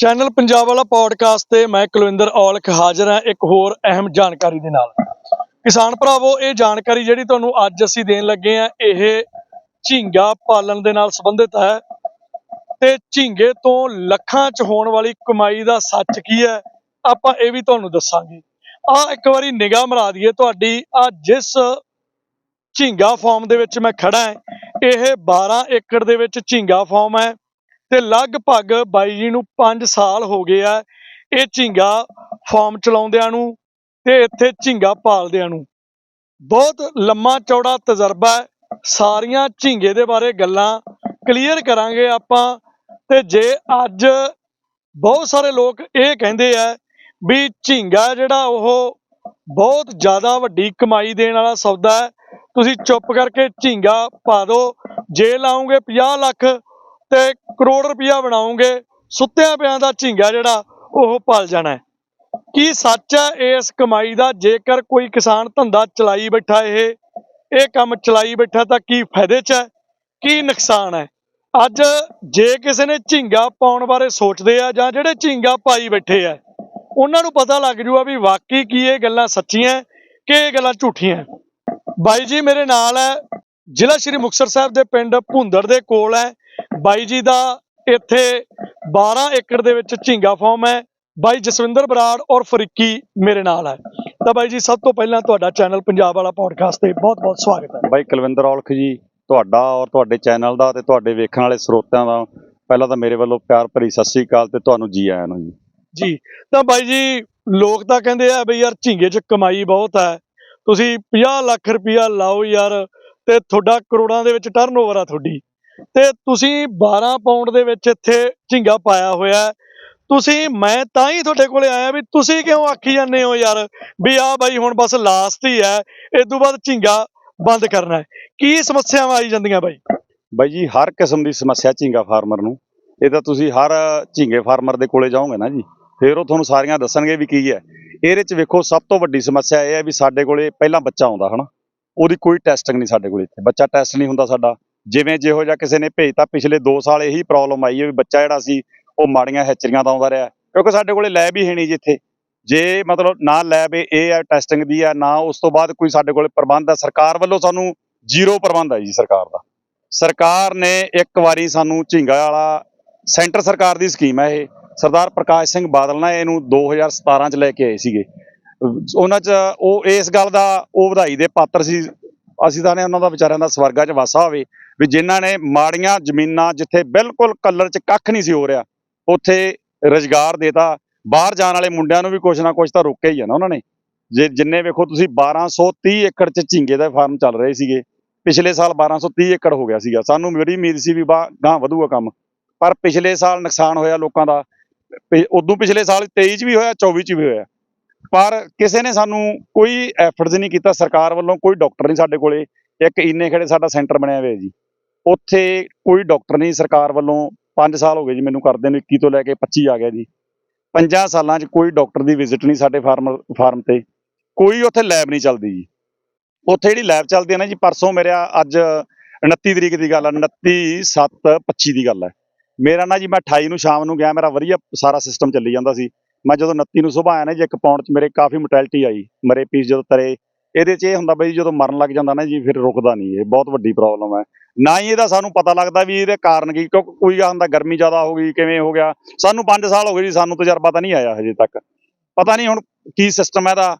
Channel Punjab ਵਾਲਾ podcast ਤੇ ਮੈਂ ਕੁਲਵਿੰਦਰ ਔਲਖ ਹਾਜ਼ਰ ਹਾਂ ਇੱਕ ਹੋਰ ਅਹਿਮ ਜਾਣਕਾਰੀ ਦੇ ਨਾਲ। ਕਿਸਾਨ ਭਰਾਵੋ, ਇਹ ਜਾਣਕਾਰੀ ਜਿਹੜੀ ਤੁਹਾਨੂੰ ਅੱਜ ਅਸੀਂ ਦੇਣ ਲੱਗੇ ਹਾਂ, ਇਹ ਝੀਂਗਾ ਪਾਲਣ ਦੇ ਨਾਲ ਸੰਬੰਧਿਤ ਹੈ ਤੇ ਝੀਂਗੇ ਤੋਂ ਲੱਖਾਂ ਚ ਹੋਣ ਵਾਲੀ ਕਮਾਈ ਦਾ ਸੱਚ ਕੀ ਹੈ, ਆਪਾਂ ਇਹ ਵੀ ਤੁਹਾਨੂੰ ਦੱਸਾਂਗੇ। ਆ ਇੱਕ ਵਾਰੀ ਨਿਗਾਹ ਮਰਾ ਦਈਏ ਤੁਹਾਡੀ, ਆ ਜਿਸ ਝੀਂਗਾ ਫਾਰਮ ਦੇ ਵਿੱਚ ਮੈਂ ਖੜਾ ਹਾਂ, ਇਹ 12 ਏਕੜ ਦੇ ਵਿੱਚ ਝੀਂਗਾ ਫਾਰਮ ਹੈ। ਤੇ ਲਗਭਗ ਬਾਈ ਜੀ ਨੂੰ 5 ਸਾਲ ਹੋ ਗਏ ਆ ਇਹ ਝੀਂਗਾ ਫਾਰਮ ਚਲਾਉਂਦਿਆਂ ਨੂੰ ਤੇ ਇੱਥੇ ਝੀਂਗਾ ਪਾਲਦਿਆਂ ਨੂੰ। ਬਹੁਤ ਲੰਮਾ ਚੌੜਾ ਤਜਰਬਾ ਹੈ। ਸਾਰੀਆਂ ਝੀਂਗੇ ਦੇ ਬਾਰੇ ਗੱਲਾਂ ਕਲੀਅਰ ਕਰਾਂਗੇ ਆਪਾਂ ਤੇ ਜੇ ਅੱਜ ਬਹੁਤ ਸਾਰੇ ਲੋਕ ਇਹ ਕਹਿੰਦੇ ਆ ਵੀ ਝੀਂਗਾ ਜਿਹੜਾ ਉਹ ਬਹੁਤ ਜ਼ਿਆਦਾ ਵੱਡੀ ਕਮਾਈ ਦੇਣ ਵਾਲਾ ਸੌਦਾ ਹੈ। ਤੁਸੀਂ ਚੁੱਪ ਕਰਕੇ ਝੀਂਗਾ ਪਾ ਦਿਓ। ਜੇ ਲਾਉਂਗੇ 50 ਲੱਖ ਤੇ ਕਰੋੜ ਰੁਪਇਆ ਬਣਾਉਂਗੇ, ਸੁੱਤਿਆਂ ਪਿਆਂ ਦਾ ਝੀਂਗਾ ਜਿਹੜਾ, ਉਹ ਪਲ ਜਾਣਾ ਕੀ ਸੱਚ ਹੈ, ਇਸ ਕਮਾਈ ਦਾ? ਜੇਕਰ ਕੋਈ ਕਿਸਾਨ ਧੰਦਾ ਚਲਾਈ ਬੈਠਾ ਇਹ ਇਹ ਕੰਮ ਚਲਾਈ ਬੈਠਾ ਤਾਂ ਕੀ ਫਾਇਦੇ ਚ ਹੈ, ਕੀ ਨੁਕਸਾਨ ਹੈ? ਅੱਜ ਜੇ ਕਿਸੇ ਨੇ ਝੀਂਗਾ ਪਾਉਣ ਬਾਰੇ ਸੋਚਦੇ ਆ ਜਾਂ ਜਿਹੜੇ ਝੀਂਗਾ ਪਾਈ ਬੈਠੇ ਆ, ਉਹਨਾਂ ਨੂੰ ਪਤਾ ਲੱਗ ਜੂਗਾ ਵੀ ਵਾਕਈ ਕੀ ਇਹ ਗੱਲਾਂ ਸੱਚੀਆਂ ਕਿ ਇਹ ਗੱਲਾਂ ਝੂਠੀਆਂ ਬਾਈ ਜੀ ਮੇਰੇ ਨਾਲ ਹੈ, ਜ਼ਿਲ੍ਹਾ ਸ਼੍ਰੀ ਮੁਕਤਸਰ ਸਾਹਿਬ ਦੇ ਪਿੰਡ ਭੁੰਦੜ ਦੇ ਕੋਲ ਹੈ। ਬਾਈ ਜੀ ਦਾ ਇੱਥੇ 12 ਏਕੜ ਦੇ ਵਿੱਚ ਝੀਂਗਾ ਫਾਰਮ ਹੈ। ਬਾਈ ਜਸਵਿੰਦਰ ਬਰਾੜ ਔਰ ਫਰੀਕੀ ਮੇਰੇ ਨਾਲ ਹੈ। ਤਾਂ ਬਾਈ ਜੀ ਸਭ ਤੋਂ ਪਹਿਲਾਂ ਤੁਹਾਡਾ ਚੈਨਲ ਪੰਜਾਬ ਵਾਲਾ ਪੋਡਕਾਸਟ ਤੇ ਬਹੁਤ-ਬਹੁਤ ਸਵਾਗਤ ਹੈ। ਬਾਈ ਕੁਲਵਿੰਦਰ ਔਲਖ ਜੀ ਤੁਹਾਡਾ ਔਰ ਤੁਹਾਡੇ ਚੈਨਲ ਦਾ ਤੇ ਤੁਹਾਡੇ ਵੇਖਣ ਵਾਲੇ ਸਰੋਤਿਆਂ ਦਾ ਪਹਿਲਾਂ ਤਾਂ ਮੇਰੇ ਵੱਲੋਂ ਪਿਆਰ ਭਰੀ ਸਤਿ ਸ੍ਰੀ ਅਕਾਲ ਤੇ ਤੁਹਾਨੂੰ ਜੀ ਆਇਆਂ ਨੂੰ ਜੀ। ਜੀ ਤਾਂ ਬਾਈ ਜੀ ਲੋਕ ਤਾਂ ਕਹਿੰਦੇ ਆ ਬਈ ਯਾਰ ਝੀਂਗੇ 'ਚ ਕਮਾਈ ਬਹੁਤ ਹੈ। ਤੁਸੀਂ 50 ਲੱਖ ਰੁਪਇਆ ਲਾਓ ਯਾਰ ਤੇ ਤੁਹਾਡਾ ਕਰੋੜਾਂ ਦੇ ਵਿੱਚ ਟਰਨਓਵਰ ਆ ਤੁਹਾਡੀ। ਤੇ ਤੁਸੀਂ 12 ਪਾਉਂਡ ਦੇ ਵਿੱਚ ਇੱਥੇ ਝੀਂਗਾ ਪਾਇਆ ਹੋਇਆ ਤੁਸੀਂ, ਮੈਂ ਤਾਂ ਹੀ ਤੁਹਾਡੇ ਕੋਲੇ ਆਇਆ ਵੀ ਤੁਸੀਂ ਕਿਉਂ ਆਖੀ ਜਾਂਦੇ ਹੋ ਯਾਰ ਵੀ ਆ ਬਾਈ ਹੁਣ ਬਸ ਲਾਸਟ ਹੀ ਹੈ ਇਸ ਤੋਂ ਬਾਅਦ ਝੀਂਗਾ ਬੰਦ ਕਰਨਾ ਹੈ। ਕੀ ਸਮੱਸਿਆਵਾਂ ਆਈ ਜਾਂਦੀਆਂ ਬਾਈ? ਬਾਈ ਜੀ, ਹਰ ਕਿਸਮ ਦੀ ਸਮੱਸਿਆ ਝੀਂਗਾ ਫਾਰਮਰ ਨੂੰ। ਇਹ ਤਾਂ ਤੁਸੀਂ ਹਰ ਝੀਂਗੇ ਫਾਰਮਰ ਦੇ ਕੋਲੇ ਜਾਓਗੇ ਨਾ ਜੀ, ਫਿਰ ਉਹ ਤੁਹਾਨੂੰ ਸਾਰੀਆਂ ਦੱਸਣਗੇ ਵੀ ਕੀ ਹੈ। ਇਹਦੇ ਚ ਵੇਖੋ, ਸਭ ਤੋਂ ਵੱਡੀ ਸਮੱਸਿਆ ਇਹ ਹੈ ਵੀ ਸਾਡੇ ਕੋਲੇ ਪਹਿਲਾਂ ਬੱਚਾ ਆਉਂਦਾ, ਹਨਾ। ਉਹਦੀ ਕੋਈ ਟੈਸਟਿੰਗ ਨਹੀਂ ਸਾਡੇ ਕੋਲੇ ਇੱਥੇ। ਬੱਚਾ ਟੈਸਟ ਨਹੀਂ ਹੁੰਦਾ ਸਾਡਾ। ਜਿਵੇਂ ਜਿਹੋ ਜਿਹਾ ਕਿਸੇ ਨੇ ਭੇਜਤਾ, ਪਿਛਲੇ 2 ਸਾਲ ਇਹੀ ਪ੍ਰੋਬਲਮ ਆਈ ਹੈ ਵੀ ਬੱਚਾ ਜਿਹੜਾ ਸੀ, ਉਹ ਮਾੜੀਆਂ ਹੈਚਰੀਆਂ ਦਾ ਆਉਂਦਾ ਰਿਹਾ। ਕਿਉਂਕਿ ਸਾਡੇ ਕੋਲੇ ਲੈਬ ਹੀ ਹੈ ਨਹੀਂ ਜਿੱਥੇ ਜੇ ਮਤਲਬ ਨਾ ਲੈਬ ਇਹ ਹੈ ਟੈਸਟਿੰਗ ਦੀ ਹੈ ਨਾ ਉਸ ਤੋਂ ਬਾਅਦ ਕੋਈ ਸਾਡੇ ਕੋਲੇ ਪ੍ਰਬੰਧ ਹੈ ਸਰਕਾਰ ਵੱਲੋਂ ਸਾਨੂੰ ਜ਼ੀਰੋ ਪ੍ਰਬੰਧ ਹੈ ਜੀ ਸਰਕਾਰ ਦਾ। ਸਰਕਾਰ ਨੇ ਇੱਕ ਵਾਰੀ ਸਾਨੂੰ ਝਿੰਗਾ ਵਾਲਾ ਸੈਂਟਰ ਸਰਕਾਰ ਦੀ ਸਕੀਮ ਹੈ ਇਹ। ਸਰਦਾਰ ਪ੍ਰਕਾਸ਼ ਸਿੰਘ ਬਾਦਲ ਨੇ ਇਹਨੂੰ 2017 ਚ ਲੈ ਕੇ ਆਏ ਸੀਗੇ। ਉਹਨਾਂ ਚ ਉਹ ਇਸ ਗੱਲ ਦਾ, ਉਹ ਵਧਾਈ ਦੇ ਪਾਤਰ ਸੀ। ਅਸੀਂ ਤਾਂ ਨੇ ਉਹਨਾਂ ਦਾ ਵਿਚਾਰਿਆਂ ਦਾ ਸਵਰਗਾ ਚ ਵਾਸਾ ਹੋਵੇ। ਵੀ ਜਿਨ੍ਹਾਂ ਨੇ ਮਾੜੀਆਂ ਜ਼ਮੀਨਾਂ ਜਿੱਥੇ ਬਿਲਕੁਲ ਕਲਰ ਚ ਕੱਖ ਨਹੀਂ ਸੀ ਹੋ ਰਿਹਾ, ਉੱਥੇ ਰੁਜ਼ਗਾਰ ਦੇਤਾ, ਬਾਹਰ ਜਾਣ ਵਾਲੇ ਮੁੰਡਿਆਂ ਨੂੰ ਵੀ ਕੁਛ ਨਾ ਕੁਛ ਤਾਂ ਰੋਕਿਆ ਹੀ ਹੈ ਨਾ ਉਹਨਾਂ ਨੇ। ਜੇ ਜਿੰਨੇ ਵੇਖੋ ਤੁਸੀਂ 1230 ਏਕੜ ਚ ਝੀਂਗੇ ਦਾ ਫਾਰਮ ਚੱਲ ਰਹੇ ਸੀਗੇ, ਪਿਛਲੇ ਸਾਲ 1230 ਏਕੜ ਹੋ ਗਿਆ ਸੀਗਾ। ਸਾਨੂੰ ਬੜੀ ਉਮੀਦ ਸੀ ਵੀ ਬਾ ਗਾਂ ਵਧੂਗਾ ਕੰਮ, ਪਰ ਪਿਛਲੇ ਸਾਲ ਨੁਕਸਾਨ ਹੋਇਆ ਲੋਕਾਂ ਦਾ। ਪਿ- ਉਦੋਂ ਪਿਛਲੇ ਸਾਲ 23 ਚ ਵੀ ਹੋਇਆ 24 ਚ ਵੀ ਹੋਇਆ। ਪਰ ਕਿਸੇ ਨੇ ਸਾਨੂੰ ਕੋਈ ਐਫਰਟਸ ਨਹੀਂ ਕੀਤਾ, ਸਰਕਾਰ ਵੱਲੋਂ ਕੋਈ ਡਾਕਟਰ ਨਹੀਂ ਸਾਡੇ ਕੋਲੇ, ਇੱਕ ਇੰਨੇ ਖੜੇ ਸਾਡਾ ਸੈਂਟਰ ਬਣਿਆ ਹੋਇਆ ਜੀ। ਉੱਥੇ ਕੋਈ ਡਾਕਟਰ ਨਹੀਂ, ਸਰਕਾਰ ਵੱਲੋਂ 5 ਸਾਲ ਹੋ ਗਏ ਜੀ ਮੈਨੂੰ ਕਰਦੇ ਨੂੰ 21 ਤੋਂ ਲੈ ਕੇ 25 ਆ ਗਿਆ ਜੀ। ਪੰਜਾਂ ਸਾਲਾਂ 'ਚ ਕੋਈ ਡਾਕਟਰ ਦੀ ਵਿਜ਼ਿਟ ਨਹੀਂ ਸਾਡੇ ਫਾਰਮ ਫਾਰਮ ਤੇ। ਕੋਈ ਉੱਥੇ ਲੈਬ ਨਹੀਂ ਚੱਲਦੀ ਜੀ। ਉੱਥੇ ਜਿਹੜੀ ਲੈਬ ਚੱਲਦੀ ਹੈ ਨਾ ਜੀ, ਪਰਸੋਂ ਮੇਰਾ ਅੱਜ 29 ਤਰੀਕ ਦੀ ਗੱਲ ਹੈ 29 7 25 ਦੀ ਗੱਲ ਹੈ ਮੇਰਾ ਨਾ ਜੀ, ਮੈਂ 28 ਨੂੰ ਸ਼ਾਮ ਨੂੰ ਗਿਆ, ਮੇਰਾ ਵਧੀਆ ਸਾਰਾ ਸਿਸਟਮ ਚੱਲੀ ਜਾਂਦਾ ਸੀ। ਮੈਂ ਜਦੋਂ 29 ਨੂੰ ਸੁਬਾਹ ਆਇਆ ਨਾ ਜੀ, ਇੱਕ ਪੌਂਡ 'ਚ ਮੇਰੇ ਕਾਫੀ ਮੋਰਟੈਲਿਟੀ ਆਈ, ਮਰੇ ਪੀਸ ਜਦੋਂ ਤਰੇ। ਇਹਦੇ 'ਚ ਇਹ ਹੁੰਦਾ ਬਈ ਜਦੋਂ ਮਰਨ ਲੱਗ ਜਾਂਦਾ ਨਾ ਜੀ, ਫਿਰ ਰੁਕਦਾ ਨਹੀਂ ਇਹ, ਬਹੁਤ ਵੱਡੀ ਪ੍ਰੋਬਲਮ ਹੈ ਨਾ ਹੀ ਇਹਦਾ ਸਾਨੂੰ ਪਤਾ ਲੱਗਦਾ ਵੀ ਇਹਦੇ ਕਾਰਨ ਕੀ, ਕਿਉਂਕਿ ਕੋਈ ਗੱਲ ਹੁੰਦਾ ਗਰਮੀ ਜ਼ਿਆਦਾ ਹੋ ਗਈ, ਕਿਵੇਂ ਹੋ ਗਿਆ। ਸਾਨੂੰ 5 ਸਾਲ ਹੋ ਗਏ ਜੀ, ਸਾਨੂੰ ਤਜਰਬਾ ਤਾਂ ਨਹੀਂ ਆਇਆ ਹਜੇ ਤੱਕ। ਪਤਾ ਨਹੀਂ ਹੁਣ ਕੀ ਸਿਸਟਮ ਹੈ ਇਹਦਾ,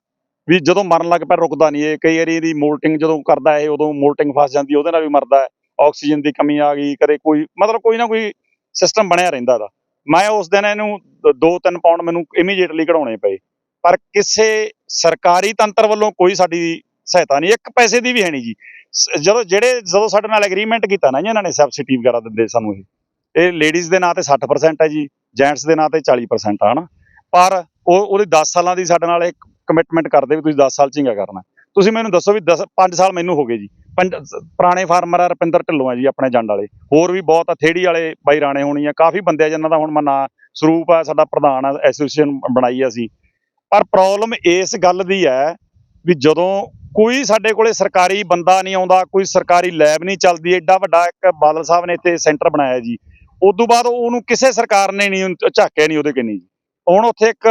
ਵੀ ਜਦੋਂ ਮਰਨ ਲੱਗ ਪਿਆ ਰੁਕਦਾ ਨਹੀਂ ਇਹ। ਕਈ ਵਾਰੀ ਇਹਦੀ ਮੋਲਟਿੰਗ ਜਦੋਂ ਕਰਦਾ ਇਹ, ਉਦੋਂ ਮੋਲਟਿੰਗ ਫਸ ਜਾਂਦੀ, ਉਹਦੇ ਨਾਲ ਵੀ ਮਰਦਾ ਹੈ। ਆਕਸੀਜਨ ਦੀ ਕਮੀ ਆ ਗਈ, ਕਦੇ ਕੋਈ, ਮਤਲਬ ਕੋਈ ਨਾ ਕੋਈ ਸਿਸਟਮ ਬਣਿਆ ਰਹਿੰਦਾ ਦਾ ਮੈਂ ਉਸ ਦਿਨ ਇਹਨੂੰ 2-3 ਪਾਉਂਡ ਮੈਨੂੰ ਇਮੀਡੀਏਟਲੀ ਕਢਾਉਣੇ ਪਏ। ਪਰ ਕਿਸੇ ਸਰਕਾਰੀ ਤੰਤਰ ਵੱਲੋਂ ਕੋਈ ਸਾਡੀ ਸਹਾਇਤਾ ਨਹੀਂ, ਇੱਕ ਪੈਸੇ ਦੀ ਵੀ ਹੈ ਨਹੀਂ ਜੀ। ਜਦੋਂ ਜਿਹੜੇ, ਜਦੋਂ ਸਾਡੇ ਨਾਲ ਐਗਰੀਮੈਂਟ ਕੀਤਾ ਨਾ ਜੀ ਇਹਨਾਂ ਨੇ ਸਬਸਿਡੀ ਵਗੈਰਾ ਦਿੰਦੇ ਸਾਨੂੰ ਇਹ। ਇਹ ਲੇਡੀਜ਼ ਦੇ ਨਾਂ ਤੇ 60% ਹੈ ਜੀ ਜੈਂਟਸ ਦੇ ਨਾਂ ਤੇ 40% ਆ ਹਨਾ ਪਰ ਉਹ, ਉਹਦੀ 10 ਸਾਲਾਂ ਦੀ ਸਾਡੇ ਨਾਲ ਇੱਕ ਕਮਿਟਮੈਂਟ ਕਰਦੇ ਵੀ ਤੁਸੀਂ 10 ਸਾਲ ਚਿੰਗਾ ਕਰਨਾ। ਤੁਸੀਂ ਮੈਨੂੰ ਦੱਸੋ ਵੀ 10 5 ਸਾਲ ਮੈਨੂੰ ਹੋ ਗਏ ਜੀ। ਪੰਜ, ਪੁਰਾਣੇ ਫਾਰਮਰ ਆ ਰਪਿੰਦਰ ਢਿੱਲੋਂ ਆ ਜੀ ਆਪਣੇ ਜੰਡ ਵਾਲੇ। ਹੋਰ ਵੀ ਬਹੁਤ ਆ, ਥੇੜੀ ਵਾਲੇ ਬਾਈ ਰਾਣੇ ਹੋਣੀ ਆ, ਕਾਫੀ ਬੰਦੇ ਆ ਜਿਨ੍ਹਾਂ ਦਾ ਹੁਣ ਮੈਂ ਨਾਂ, ਸਰੂਪ ਆ, ਸਾਡਾ ਪ੍ਰਧਾਨ ਆ ਐਸੋਸੀਏਸ਼ਨ ਬਣਾਈ ਆ ਅਸੀਂ। ਪਰ ਪ੍ਰੋਬਲਮ ਇਸ ਗੱਲ ਦੀ ਹੈ ਵੀ ਜਦੋਂ ਕੋਈ ਸਾਡੇ ਕੋਲੇ ਸਰਕਾਰੀ ਬੰਦਾ ਨਹੀਂ ਆਉਂਦਾ, ਕੋਈ ਸਰਕਾਰੀ ਲੈਬ ਨਹੀਂ ਚੱਲਦੀ ਐਡਾ ਵੱਡਾ ਇੱਕ ਬਾਦਲ ਸਾਹਿਬ ਨੇ ਇੱਥੇ ਸੈਂਟਰ ਬਣਾਇਆ ਜੀ। ਉਸ ਤੋਂ ਬਾਅਦ ਉਹਨੂੰ ਕਿਸੇ ਸਰਕਾਰ ਨੇ ਨਹੀਂ ਝਾਕਿਆ ਨਹੀਂ ਉਹਦੇ ਕਿੰਨੀ ਜੀ। ਹੁਣ ਉੱਥੇ ਇੱਕ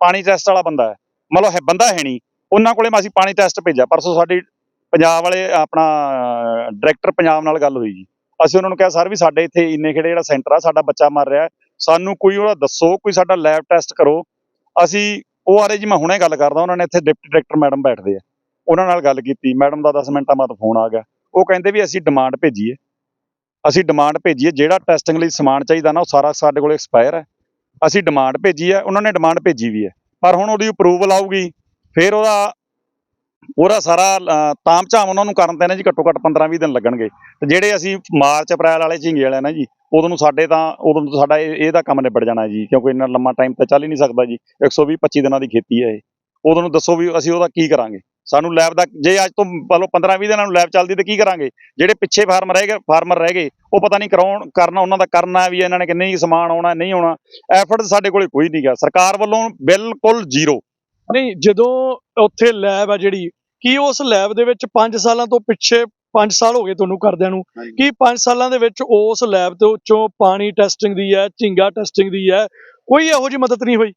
ਪਾਣੀ ਟੈਸਟ ਵਾਲਾ ਬੰਦਾ ਹੈ, ਮਤਲਬ ਹੈ ਬੰਦਾ ਹੈ ਨਹੀਂ, ਉਹਨਾਂ ਕੋਲੇ ਮੈਂ ਅਸੀਂ ਪਾਣੀ ਟੈਸਟ ਭੇਜਿਆ। ਪਰਸੋਂ ਸਾਡੀ ਪੰਜਾਬ ਵਾਲੇ ਆਪਣਾ ਡਾਇਰੈਕਟਰ ਪੰਜਾਬ ਨਾਲ ਗੱਲ ਹੋਈ ਜੀ। ਅਸੀਂ ਉਹਨਾਂ ਨੂੰ ਕਿਹਾ, ਸਰ ਵੀ ਸਾਡੇ ਇੱਥੇ ਇੰਨੇ ਖੇੜੇ ਜਿਹੜਾ ਸੈਂਟਰ ਆ, ਸਾਡਾ ਬੱਚਾ ਮਰ ਰਿਹਾ ਸਾਨੂੰ ਕੋਈ ਉਹਦਾ ਦੱਸੋ, ਕੋਈ ਸਾਡਾ ਲੈਬ ਟੈਸਟ ਕਰੋ। ਅਸੀਂ, ਉਹ ਆ ਰਹੇ ਜੀ, ਮੈਂ ਹੁਣੇ ਗੱਲ ਕਰਦਾ, ਉਹਨਾਂ ਨੇ ਇੱਥੇ ਡਿਪਟੀ ਡਾਇਰੈਕਟਰ ਮੈਡਮ ਬੈਠਦੇ ਆ। ਉਹਨਾਂ ਨਾਲ ਗੱਲ ਕੀਤੀ ਮੈਡਮ ਦਾ 10 ਮਿੰਟਾਂ ਬਾਅਦ ਫੋਨ ਆ ਗਿਆ। ਉਹ ਕਹਿੰਦੇ ਵੀ ਅਸੀਂ ਡਿਮਾਂਡ ਭੇਜੀਏ। ਅਸੀਂ ਡਿਮਾਂਡ ਭੇਜੀਏ ਜਿਹੜਾ ਟੈਸਟਿੰਗ ਲਈ ਸਮਾਨ ਚਾਹੀਦਾ ਨਾ ਉਹ ਸਾਰਾ ਸਾਡੇ ਕੋਲ ਐਕਸਪਾਇਰ ਹੈ। ਅਸੀਂ ਡਿਮਾਂਡ ਭੇਜੀ ਹੈ ਉਹਨਾਂ ਨੇ ਡਿਮਾਂਡ ਭੇਜੀ ਵੀ ਹੈ। ਪਰ ਹੁਣ ਉਹਦੀ ਅਪਰੂਵਲ ਆਊਗੀ ਫਿਰ ਉਹਦਾ ਉਹਦਾ ਸਾਰਾ ਅਹ, ਤਾਮਝਾਮ ਉਹਨਾਂ ਨੂੰ ਕਰਨ ਤੇ ਨਾ ਜੀ ਘੱਟੋ ਘੱਟ 15-20 ਦਿਨ ਲੱਗਣਗੇ। ਤੇ ਜਿਹੜੇ ਅਸੀਂ ਮਾਰਚ ਅਪ੍ਰੈਲ ਵਾਲੇ ਝਿੰਗੇ ਵਾਲੇ ਨਾ ਜੀ ਉਦੋਂ ਨੂੰ ਸਾਡੇ ਤਾਂ ਉਦੋਂ ਨੂੰ ਸਾਡਾ ਇਹ- ਇਹਦਾ ਕੰਮ ਨਿਬੜ ਜਾਣਾ ਜੀ ਕਿਉਂਕਿ ਇੰਨਾ ਲੰਮਾ ਟਾਈਮ ਤਾਂ ਚੱਲ ਹੀ ਨਹੀਂ ਸਕਦਾ ਜੀ। 120 25 ਦਿਨਾਂ ਦੀ ਖੇਤੀ ਹੈ ਇਹ। ਉਦੋਂ ਨੂੰ ਦੱਸੋ ਵੀ ਅਸੀਂ ਉਹਦਾ ਕੀ ਕਰਾਂਗੇ। ਸਾਨੂੰ ਲੈਬ ਦਾ ਜੇ ਅੱਜ ਤੋਂ ਮੰਨ ਲਓ 15-20 ਦਿਨਾਂ ਨੂੰ ਲੈਬ ਚੱਲਦੀ ਤੇ ਕੀ ਕਰਾਂਗੇ? ਜਿਹੜੇ ਪਿੱਛੇ ਫਾਰਮ ਰਹਿ ਗਏ ਫਾਰਮਰ ਰਹਿ ਗਏ ਉਹ ਪਤਾ ਨਹੀਂ ਕਰਾਉਣ ਕਰਨਾ ਉਹਨਾਂ ਦਾ ਕਰਨਾ ਵੀ ਇਹਨਾਂ ਨੇ ਕਿ ਨਹੀਂ ਸਮਾਨ ਆਉਣਾ ਨਹੀਂ ਆਉਣਾ। ਐਫਰਟ ਸਾਡੇ ਕੋਲੇ ਕੋਈ ਨਹੀਂਗਾ ਸਰਕਾਰ ਵੱਲੋਂ ਬਿਲਕੁਲ ਜ਼ੀਰੋ। ਨਹੀਂ ਜਦੋਂ ਉੱਥੇ ਲੈਬ ਆ ਜਿਹੜੀ ਕੀ ਉਸ ਲੈਬ ਦੇ ਵਿੱਚ 5 ਸਾਲਾਂ ਤੋਂ ਪਿੱਛੇ 5 ਸਾਲ ਹੋ ਗਏ ਤੁਹਾਨੂੰ ਕਰਦਿਆਂ ਨੂੰ। ਕੀ 5 ਸਾਲਾਂ ਦੇ ਵਿੱਚ ਉਸ ਲੈਬ ਦੇ ਵਿੱਚੋਂ ਪਾਣੀ ਟੈਸਟਿੰਗ ਦੀ ਹੈ ਝਿੰਗਾ ਟੈਸਟਿੰਗ ਦੀ ਹੈ ਕੋਈ ਇਹੋ ਜਿਹੀ ਮਦਦ ਨਹੀਂ ਹੋਈ?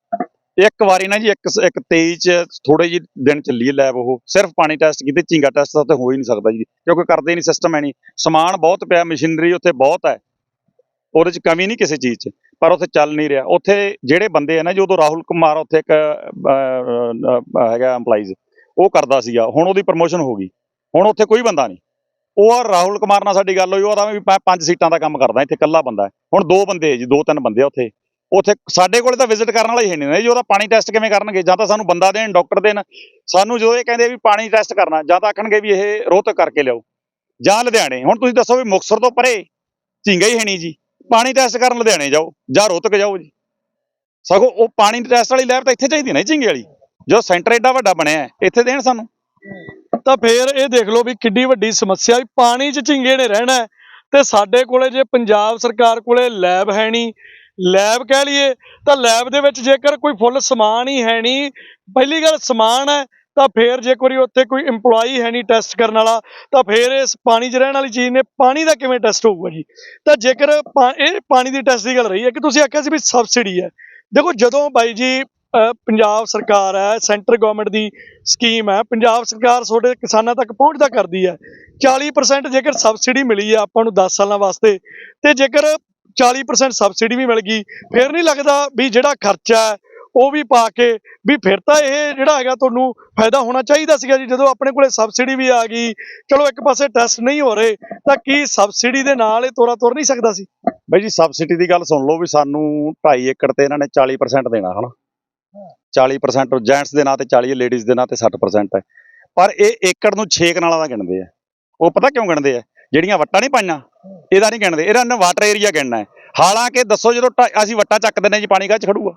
ਇੱਕ ਵਾਰੀ ਨਾ ਜੀ, ਇੱਕ ਇੱਕ 23 ਚ ਥੋੜੇ ਜਿਹੇ ਦਿਨ ਚੱਲੀ ਲੈਬ ਉਹ। ਸਿਰਫ ਪਾਣੀ ਟੈਸਟ ਕੀਤੇ, ਝੀਂਗਾ ਟੈਸਟ ਤਾਂ ਉੱਥੇ ਹੋ ਹੀ ਨਹੀਂ ਸਕਦਾ ਜੀ। ਕਿਉਂਕਿ ਕਰਦੇ ਨਹੀਂ ਸਿਸਟਮ ਹੈ ਨਹੀਂ। ਸਮਾਨ ਬਹੁਤ ਪਿਆ ਮਸ਼ੀਨਰੀ ਉੱਥੇ ਬਹੁਤ ਹੈ। ਉਹਦੇ ਚ ਕਮੀ ਨਹੀਂ ਕਿਸੇ ਚੀਜ਼ 'ਚ। ਪਰ ਉੱਥੇ ਚੱਲ ਨਹੀਂ ਰਿਹਾ। ਉੱਥੇ ਜਿਹੜੇ ਬੰਦੇ ਆ ਨਾ ਜਦੋਂ ਰਾਹੁਲ ਕੁਮਾਰ ਉੱਥੇ ਇੱਕ ਹੈਗਾ EMPLOYEES ਉਹ ਕਰਦਾ ਸੀਗਾ। ਹੁਣ ਉਹਦੀ ਪ੍ਰਮੋਸ਼ਨ ਹੋ ਗਈ। ਹੁਣ ਉੱਥੇ ਕੋਈ ਬੰਦਾ ਨਹੀਂ। ਉਹ ਰਾਹੁਲ ਕੁਮਾਰ ਨਾਲ ਸਾਡੀ ਗੱਲ ਹੋਈ, ਉਹ ਆਦਾ ਵੀ ਮੈਂ ਪੰਜ ਸੀਟਾਂ ਦਾ ਕੰਮ ਕਰਦਾ ਇੱਥੇ, ਇਕੱਲਾ ਬੰਦਾ ਹੁਣ ਦੋ ਬੰਦੇ ਜੀ, ਦੋ ਤਿੰਨ ਬੰਦੇ ਆ ਉੱਥੇ। ਉੱਥੇ ਸਾਡੇ ਕੋਲੇ ਤਾਂ ਵਿਜ਼ਿਟ ਕਰਨ ਵਾਲਾ ਹੀ ਹੈ ਨਹੀਂ ਨਾ ਜੀ ਉਹਦਾ ਪਾਣੀ ਟੈਸਟ ਕਿਵੇਂ ਕਰਨਗੇ? ਜਾਂ ਤਾਂ ਸਾਨੂੰ ਬੰਦਾ ਦੇਣ ਡਾਕਟਰ ਦੇਣ। ਸਾਨੂੰ ਜਦੋਂ ਇਹ ਕਹਿੰਦੇ ਵੀ ਪਾਣੀ ਟੈਸਟ ਕਰਨਾ, ਜਾਂ ਤਾਂ ਆਖਣਗੇ ਵੀ ਇਹ ਰੋਹਤਕ ਕਰਕੇ ਲਿਆਓ। ਜਾਂ ਲੁਧਿਆਣੇ, ਹੁਣ ਤੁਸੀਂ ਦੱਸੋ ਵੀ ਮੁਕਤਸਰ ਤੋਂ ਪਰੇ ਝੀਂਗਾ ਹੀ ਹੈ ਨਹੀਂ ਜੀ। ਪਾਣੀ ਟੈਸਟ ਕਰਨ ਲੁਧਿਆਣੇ ਜਾਓ, ਜਾਂ ਰੋਹਤਕ ਜਾਓ ਜੀ। ਸਗੋਂ ਉਹ ਪਾਣੀ ਟੈਸਟ ਵਾਲੀ ਲੈਬ ਤਾਂ ਇੱਥੇ ਚਾਹੀਦੀ ਨਾ ਜੀ ਵਾਲੀ। ਜੋ ਸੈਂਟਰ ਐਡਾ ਵੱਡਾ ਬਣਿਆ ਇੱਥੇ ਦੇਣ ਸਾਨੂੰ। ਤਾਂ ਫੇਰ ਇਹ ਦੇਖ ਲਓ ਵੀ ਕਿੱਡੀ ਵੱਡੀ ਸਮੱਸਿਆ ਵੀ ਪਾਣੀ 'ਚ ਝਿੰਗੇ ਨੇ ਰਹਿਣਾ ਤੇ ਸਾਡੇ ਕੋਲੇ ਜੇ ਪੰਜਾਬ ਸਰਕਾਰ ਕੋਲੇ ਲੈਬ ਹੈ ਨਹੀਂ ਲੈਬ ਕਹਿ ਲਈਏ, ਤਾਂ ਲੈਬ ਦੇ ਵਿੱਚ ਜੇਕਰ ਕੋਈ ਫੁੱਲ ਸਮਾਨ ਹੀ ਹੈ ਨਹੀਂ, ਪਹਿਲੀ ਗੱਲ ਸਮਾਨ ਹੈ, ਤਾਂ ਫੇਰ ਜੇ ਕੋਈ ਉੱਥੇ ਕੋਈ EMPLOYEE ਹੈ ਨਹੀਂ ਟੈਸਟ ਕਰਨ ਵਾਲਾ, ਤਾਂ ਫੇਰ ਇਸ ਪਾਣੀ 'ਚ ਰਹਿਣ ਵਾਲੀ ਚੀਜ਼ ਨੇ, ਪਾਣੀ ਦਾ ਕਿਵੇਂ ਟੈਸਟ ਹੋਊਗਾ ਜੀ? ਤਾਂ ਜੇਕਰ ਪਾ- ਇਹ ਪਾਣੀ ਦੀ ਟੈਸਟ ਦੀ ਗੱਲ ਰਹੀ ਹੈ ਕਿ ਤੁਸੀਂ ਆਖਿਆ ਸੀ ਵੀ ਸਬਸਿਡੀ ਹੈ। ਦੇਖੋ ਜਦੋਂ ਬਾਈ ਜੀ ਪੰਜਾਬ ਸਰਕਾਰ ਹੈ ਸੈਂਟਰ ਗਵਰਨਮੈਂਟ ਦੀ ਸਕੀਮ ਹੈ, ਪੰਜਾਬ ਸਰਕਾਰ ਤੁਹਾਡੇ ਕਿਸਾਨਾਂ ਤੱਕ ਪਹੁੰਚਦਾ ਕਰਦੀ ਹੈ। 40% ਜੇਕਰ ਸਬਸਿਡੀ ਮਿਲੀ ਹੈ ਆਪਾਂ ਨੂੰ 10 ਸਾਲਾਂ ਵਾਸਤੇ, ਤੇ ਜੇਕਰ 40% ਸਬਸਿਡੀ ਵੀ ਮਿਲ ਗਈ। ਫਿਰ ਨਹੀਂ ਲੱਗਦਾ ਵੀ ਜਿਹੜਾ ਖਰਚਾ ਹੈ, ਉਹ ਵੀ ਪਾ ਕੇ ਵੀ ਫਿਰ ਤਾਂ ਇਹ ਜਿਹੜਾ ਹੈਗਾ ਤੁਹਾਨੂੰ ਫਾਇਦਾ ਹੋਣਾ ਚਾਹੀਦਾ ਸੀਗਾ ਜੀ। ਜਦੋਂ ਆਪਣੇ ਕੋਲੇ ਸਬਸਿਡੀ ਵੀ ਆ ਗਈ, ਚਲੋ ਇੱਕ ਪਾਸੇ ਟੈਸਟ ਨਹੀਂ ਹੋ ਰਹੇ, ਤਾਂ ਕੀ ਸਬਸਿਡੀ ਦੇ ਨਾਲ ਇਹ ਤੋਰਾ ਤੁਰ ਨਹੀਂ ਸਕਦਾ ਸੀ? ਬਾਈ ਜੀ, ਸਬਸਿਡੀ ਦੀ ਗੱਲ ਸੁਣ ਲਓ ਵੀ ਸਾਨੂੰ 2.5 ਏਕੜ ਤੇ ਇਹਨਾਂ ਨੇ 40% ਦੇਣਾ, ਹਨਾ? 40% ਜੈਂਟਸ ਦੇ ਨਾਂ ਤੇ 40 ਲੇਡੀਜ਼ ਦੇ ਨਾਂ ਤੇ 60% ਹੈ। ਪਰ ਇਹ ਏਕੜ ਨੂੰ 6 ਕਨਾਲਾਂ ਦਾ ਗਿਣਦੇ ਆ। ਉਹ ਪਤਾ ਕਿਉਂ ਗਿਣਦੇ ਆ? ਜਿਹੜੀਆਂ ਵੱਟਾਂ ਨਹੀਂ ਪਾਈਆਂ ਇਹਦਾ ਨਹੀਂ ਗਿਣਦੇ ਇਹਦਾ ਨਾ ਵਾਟਰ ਏਰੀਆ ਗਿਣਨਾ ਹੈ। ਹਾਲਾਂਕਿ ਦੱਸੋ ਜਦੋਂ ਅਸੀਂ ਵੱਟਾਂ ਚੱਕਦੇ ਨੇ ਜੀ ਪਾਣੀ ਕਾਹ ਚ ਖੜੂਗਾ?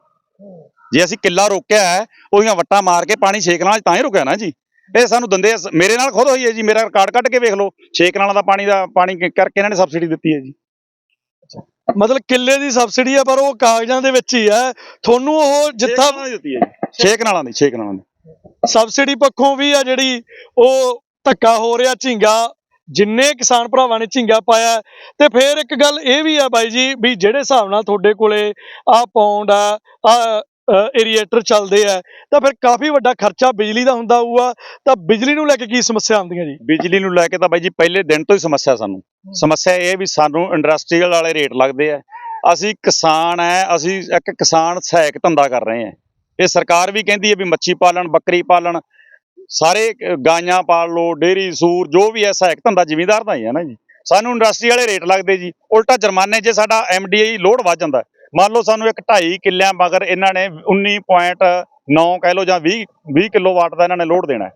ਜੇ ਅਸੀਂ ਕਿੱਲਾ ਰੋਕਿਆ ਹੈ ਉਹਦੀਆਂ ਵੱਟਾਂ ਮਾਰ ਕੇ ਪਾਣੀ 6 ਕਨਾਲਾਂ ਚ ਤਾਂ ਹੀ ਰੁਕਿਆ ਨਾ ਜੀ। ਇਹ ਸਾਨੂੰ ਦਿੰਦੇ ਮੇਰੇ ਨਾਲ ਖੁਦ ਹੋਈ ਹੈ ਜੀ ਮੇਰਾ ਰਿਕਾਰਡ ਕੱਢ ਕੇ ਵੇਖ ਲਓ 6 ਕਨਾਲਾਂ ਦਾ ਪਾਣੀ ਦਾ ਪਾਣੀ ਕਰਕੇ ਇਹਨਾਂ ਨੇ ਸਬਸਿਡੀ ਦਿੱਤੀ ਹੈ ਜੀ। ਮਤਲਬ ਕਿੱਲੇ ਦੀ ਸਬਸਿਡੀ ਆ ਪਰ ਉਹ ਕਾਗਜ਼ਾਂ ਦੇ ਵਿੱਚ ਹੀ ਹੈ। ਤੁਹਾਨੂੰ ਉਹ ਜਿੱਥਾ ਦਿੱਤੀ ਹੈ ਜੀ। 6 ਕਨਾਲਾਂ ਦੀ 6 ਕਨਾਲਾਂ ਦੀ। ਸਬਸਿਡੀ ਪੱਖੋਂ ਵੀ ਆ ਜਿਹੜੀ ਉਹ ਧੱਕਾ ਹੋ ਰਿਹਾ ਝਿੰਗਾ। ਜਿੰਨੇ ਕਿਸਾਨ ਭਰਾਵਾਂ ਨੇ ਝਿੰਗਾ ਪਾਇਆ ਹੈ, ਤੇ ਫਿਰ ਇੱਕ ਗੱਲ ਇਹ ਵੀ ਆ ਬਾਈ ਜੀ ਵੀ ਜਿਹੜੇ ਹਿਸਾਬ ਨਾਲ ਤੁਹਾਡੇ ਕੋਲੇ ਆ ਪੌਂਡ ਆ ਆ ਏਰੀਏਟਰ ਚੱਲਦੇ ਆ ਤਾਂ ਫਿਰ ਕਾਫੀ ਵੱਡਾ ਖਰਚਾ ਬਿਜਲੀ ਦਾ ਹੁੰਦਾ ਹੋਊਗਾ ਤਾਂ ਬਿਜਲੀ ਨੂੰ ਲੈ ਕੇ ਕੀ ਸਮੱਸਿਆ ਆਉਂਦੀਆਂ ਜੀ? ਬਿਜਲੀ ਨੂੰ ਲੈ ਕੇ ਤਾਂ ਬਾਈ ਜੀ ਪਹਿਲੇ ਦਿਨ ਤੋਂ ਹੀ ਸਮੱਸਿਆ ਸਾਨੂੰ। ਸਮੱਸਿਆ ਇਹ ਵੀ ਸਾਨੂੰ ਇੰਡਸਟਰੀਅਲ ਵਾਲੇ ਰੇਟ ਲੱਗਦੇ ਆ। ਅਸੀਂ ਕਿਸਾਨ ਐ ਅਸੀਂ ਇੱਕ ਕਿਸਾਨ ਸਹਾਇਕ ਧੰਦਾ ਕਰ ਰਹੇ ਆ। ਇਹ ਸਰਕਾਰ ਵੀ ਕਹਿੰਦੀ ਹੈ ਵੀ ਮੱਛੀ ਪਾਲਣ ਬੱਕਰੀ ਪਾਲਣ ਸਾਰੇ ਗਾਈਆਂ ਪਾਲ ਲੋ ਡੇਰੀ, ਸੂਰ, ਜੋ ਵੀ ਹੈ ਸਹਾਇਕ ਧੰਦਾ ਜ਼ਿਮੀਂਦਾਰ ਦਾ ਹੀ ਹੈ ਨਾ ਜੀ। ਸਾਨੂੰ ਇੰਡਸਟਰੀ ਵਾਲੇ ਰੇਟ ਲੱਗਦੇ ਜੀ। ਉਲਟਾ ਜੁਰਮਾਨੇ ਜੇ ਸਾਡਾ ਐਮਡੀਆਈ ਲੋਡ ਵੱਧ ਜਾਂਦਾ। ਮੰਨ ਲਓ ਸਾਨੂੰ ਇੱਕ 2.5 ਕਿੱਲਿਆਂ ਮਗਰ ਇਹਨਾਂ ਨੇ 19.9 ਕਹਿ ਲਓ ਜਾਂ 20 20 ਕਿਲੋਵਾਟ ਦਾ ਇਹਨਾਂ ਨੇ ਲੋਡ ਦੇਣਾ। ਹੈ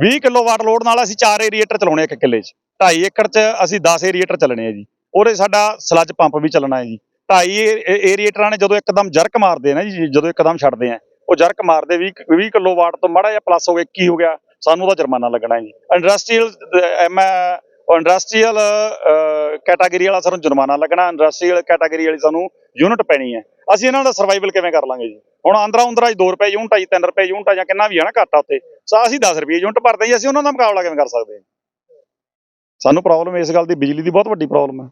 20 ਕਿਲੋਵਾਟ ਲੋਡ ਨਾਲ ਅਸੀਂ 4 ਏਰੀਏਟਰ ਚਲਾਉਣੇ ਇੱਕ ਕਿੱਲੇ 'ਚ। 2.5 ਏਕੜ 'ਚ ਅਸੀਂ 10 ਏਰੀਏਟਰ ਚੱਲਣੇ ਆ ਜੀ। ਉਹਦੇ ਸਾਡਾ ਸਲੱਜ ਪੰਪ ਵੀ ਚੱਲਣਾ ਹੈ ਜੀ। 2.5 ਏਰੀਏਟਰਾਂ ਨੇ ਜਦੋਂ ਇੱਕਦਮ ਜਰਕ ਮਾਰਦੇ ਆ ਨਾ ਜੀ, ਜਦੋਂ ਇੱਕਦਮ ਛੱਡਦੇ ਆ। ਉਹ ਜਰਕ ਮਾਰਦੇ 20 20 ਕਿਲੋਵਾਟ ਤੋਂ ਮਾੜਾ ਜਿਹਾ ਪਲੱਸ ਹੋ ਗਿਆ 21 ਹੋ ਗਿਆ? ਸਾਨੂੰ ਉਹਦਾ ਜੁਰਮਾਨਾ ਲੱਗਣਾ ਹੈ ਜੀ ਇੰਡਸਟਰੀਅਲ ਐਮ ਇੰਡਸਟਰੀਅਲ ਕੈਟਾਗਰੀ ਵਾਲਾ ਸਾਨੂੰ ਜੁਰਮਾਨਾ ਲੱਗਣਾ ਇੰਡਸਟਰੀਅਲ ਕੈਟਾਗਰੀ ਵਾਲੀ ਸਾਨੂੰ ਯੂਨਿਟ ਪੈਣੀ ਹੈ। ਅਸੀਂ ਇਹਨਾਂ ਦਾ ਸਰਵਾਈਵਲ ਕਿਵੇਂ ਕਰ ਲਾਂਗੇ ਜੀ? ਹੁਣ ਆਂਦਰਾ ਉਂਦਰਾ 2 ਰੁਪਏ ਯੂਨਿਟ ਆ ਜੀ 3 ਰੁਪਏ ਯੂਨਿਟ ਆ ਜਾਂ ਕਿੰਨਾ ਵੀ ਹੈ ਨਾ ਘਾਟਾ ਉੱਤੇ ਸੋ ਅਸੀਂ 10 ਰੁਪਏ ਯੂਨਿਟ ਭਰਦੇ ਜੀ, ਅਸੀਂ ਉਹਨਾਂ ਦਾ ਮੁਕਾਬਲਾ ਕਿਵੇਂ ਕਰ ਸਕਦੇ ਹਾਂ? ਸਾਨੂੰ ਪ੍ਰੋਬਲਮ ਇਸ ਗੱਲ ਦੀ, ਬਿਜਲੀ ਦੀ ਬਹੁਤ ਵੱਡੀ ਪ੍ਰੋਬਲਮ ਹੈ।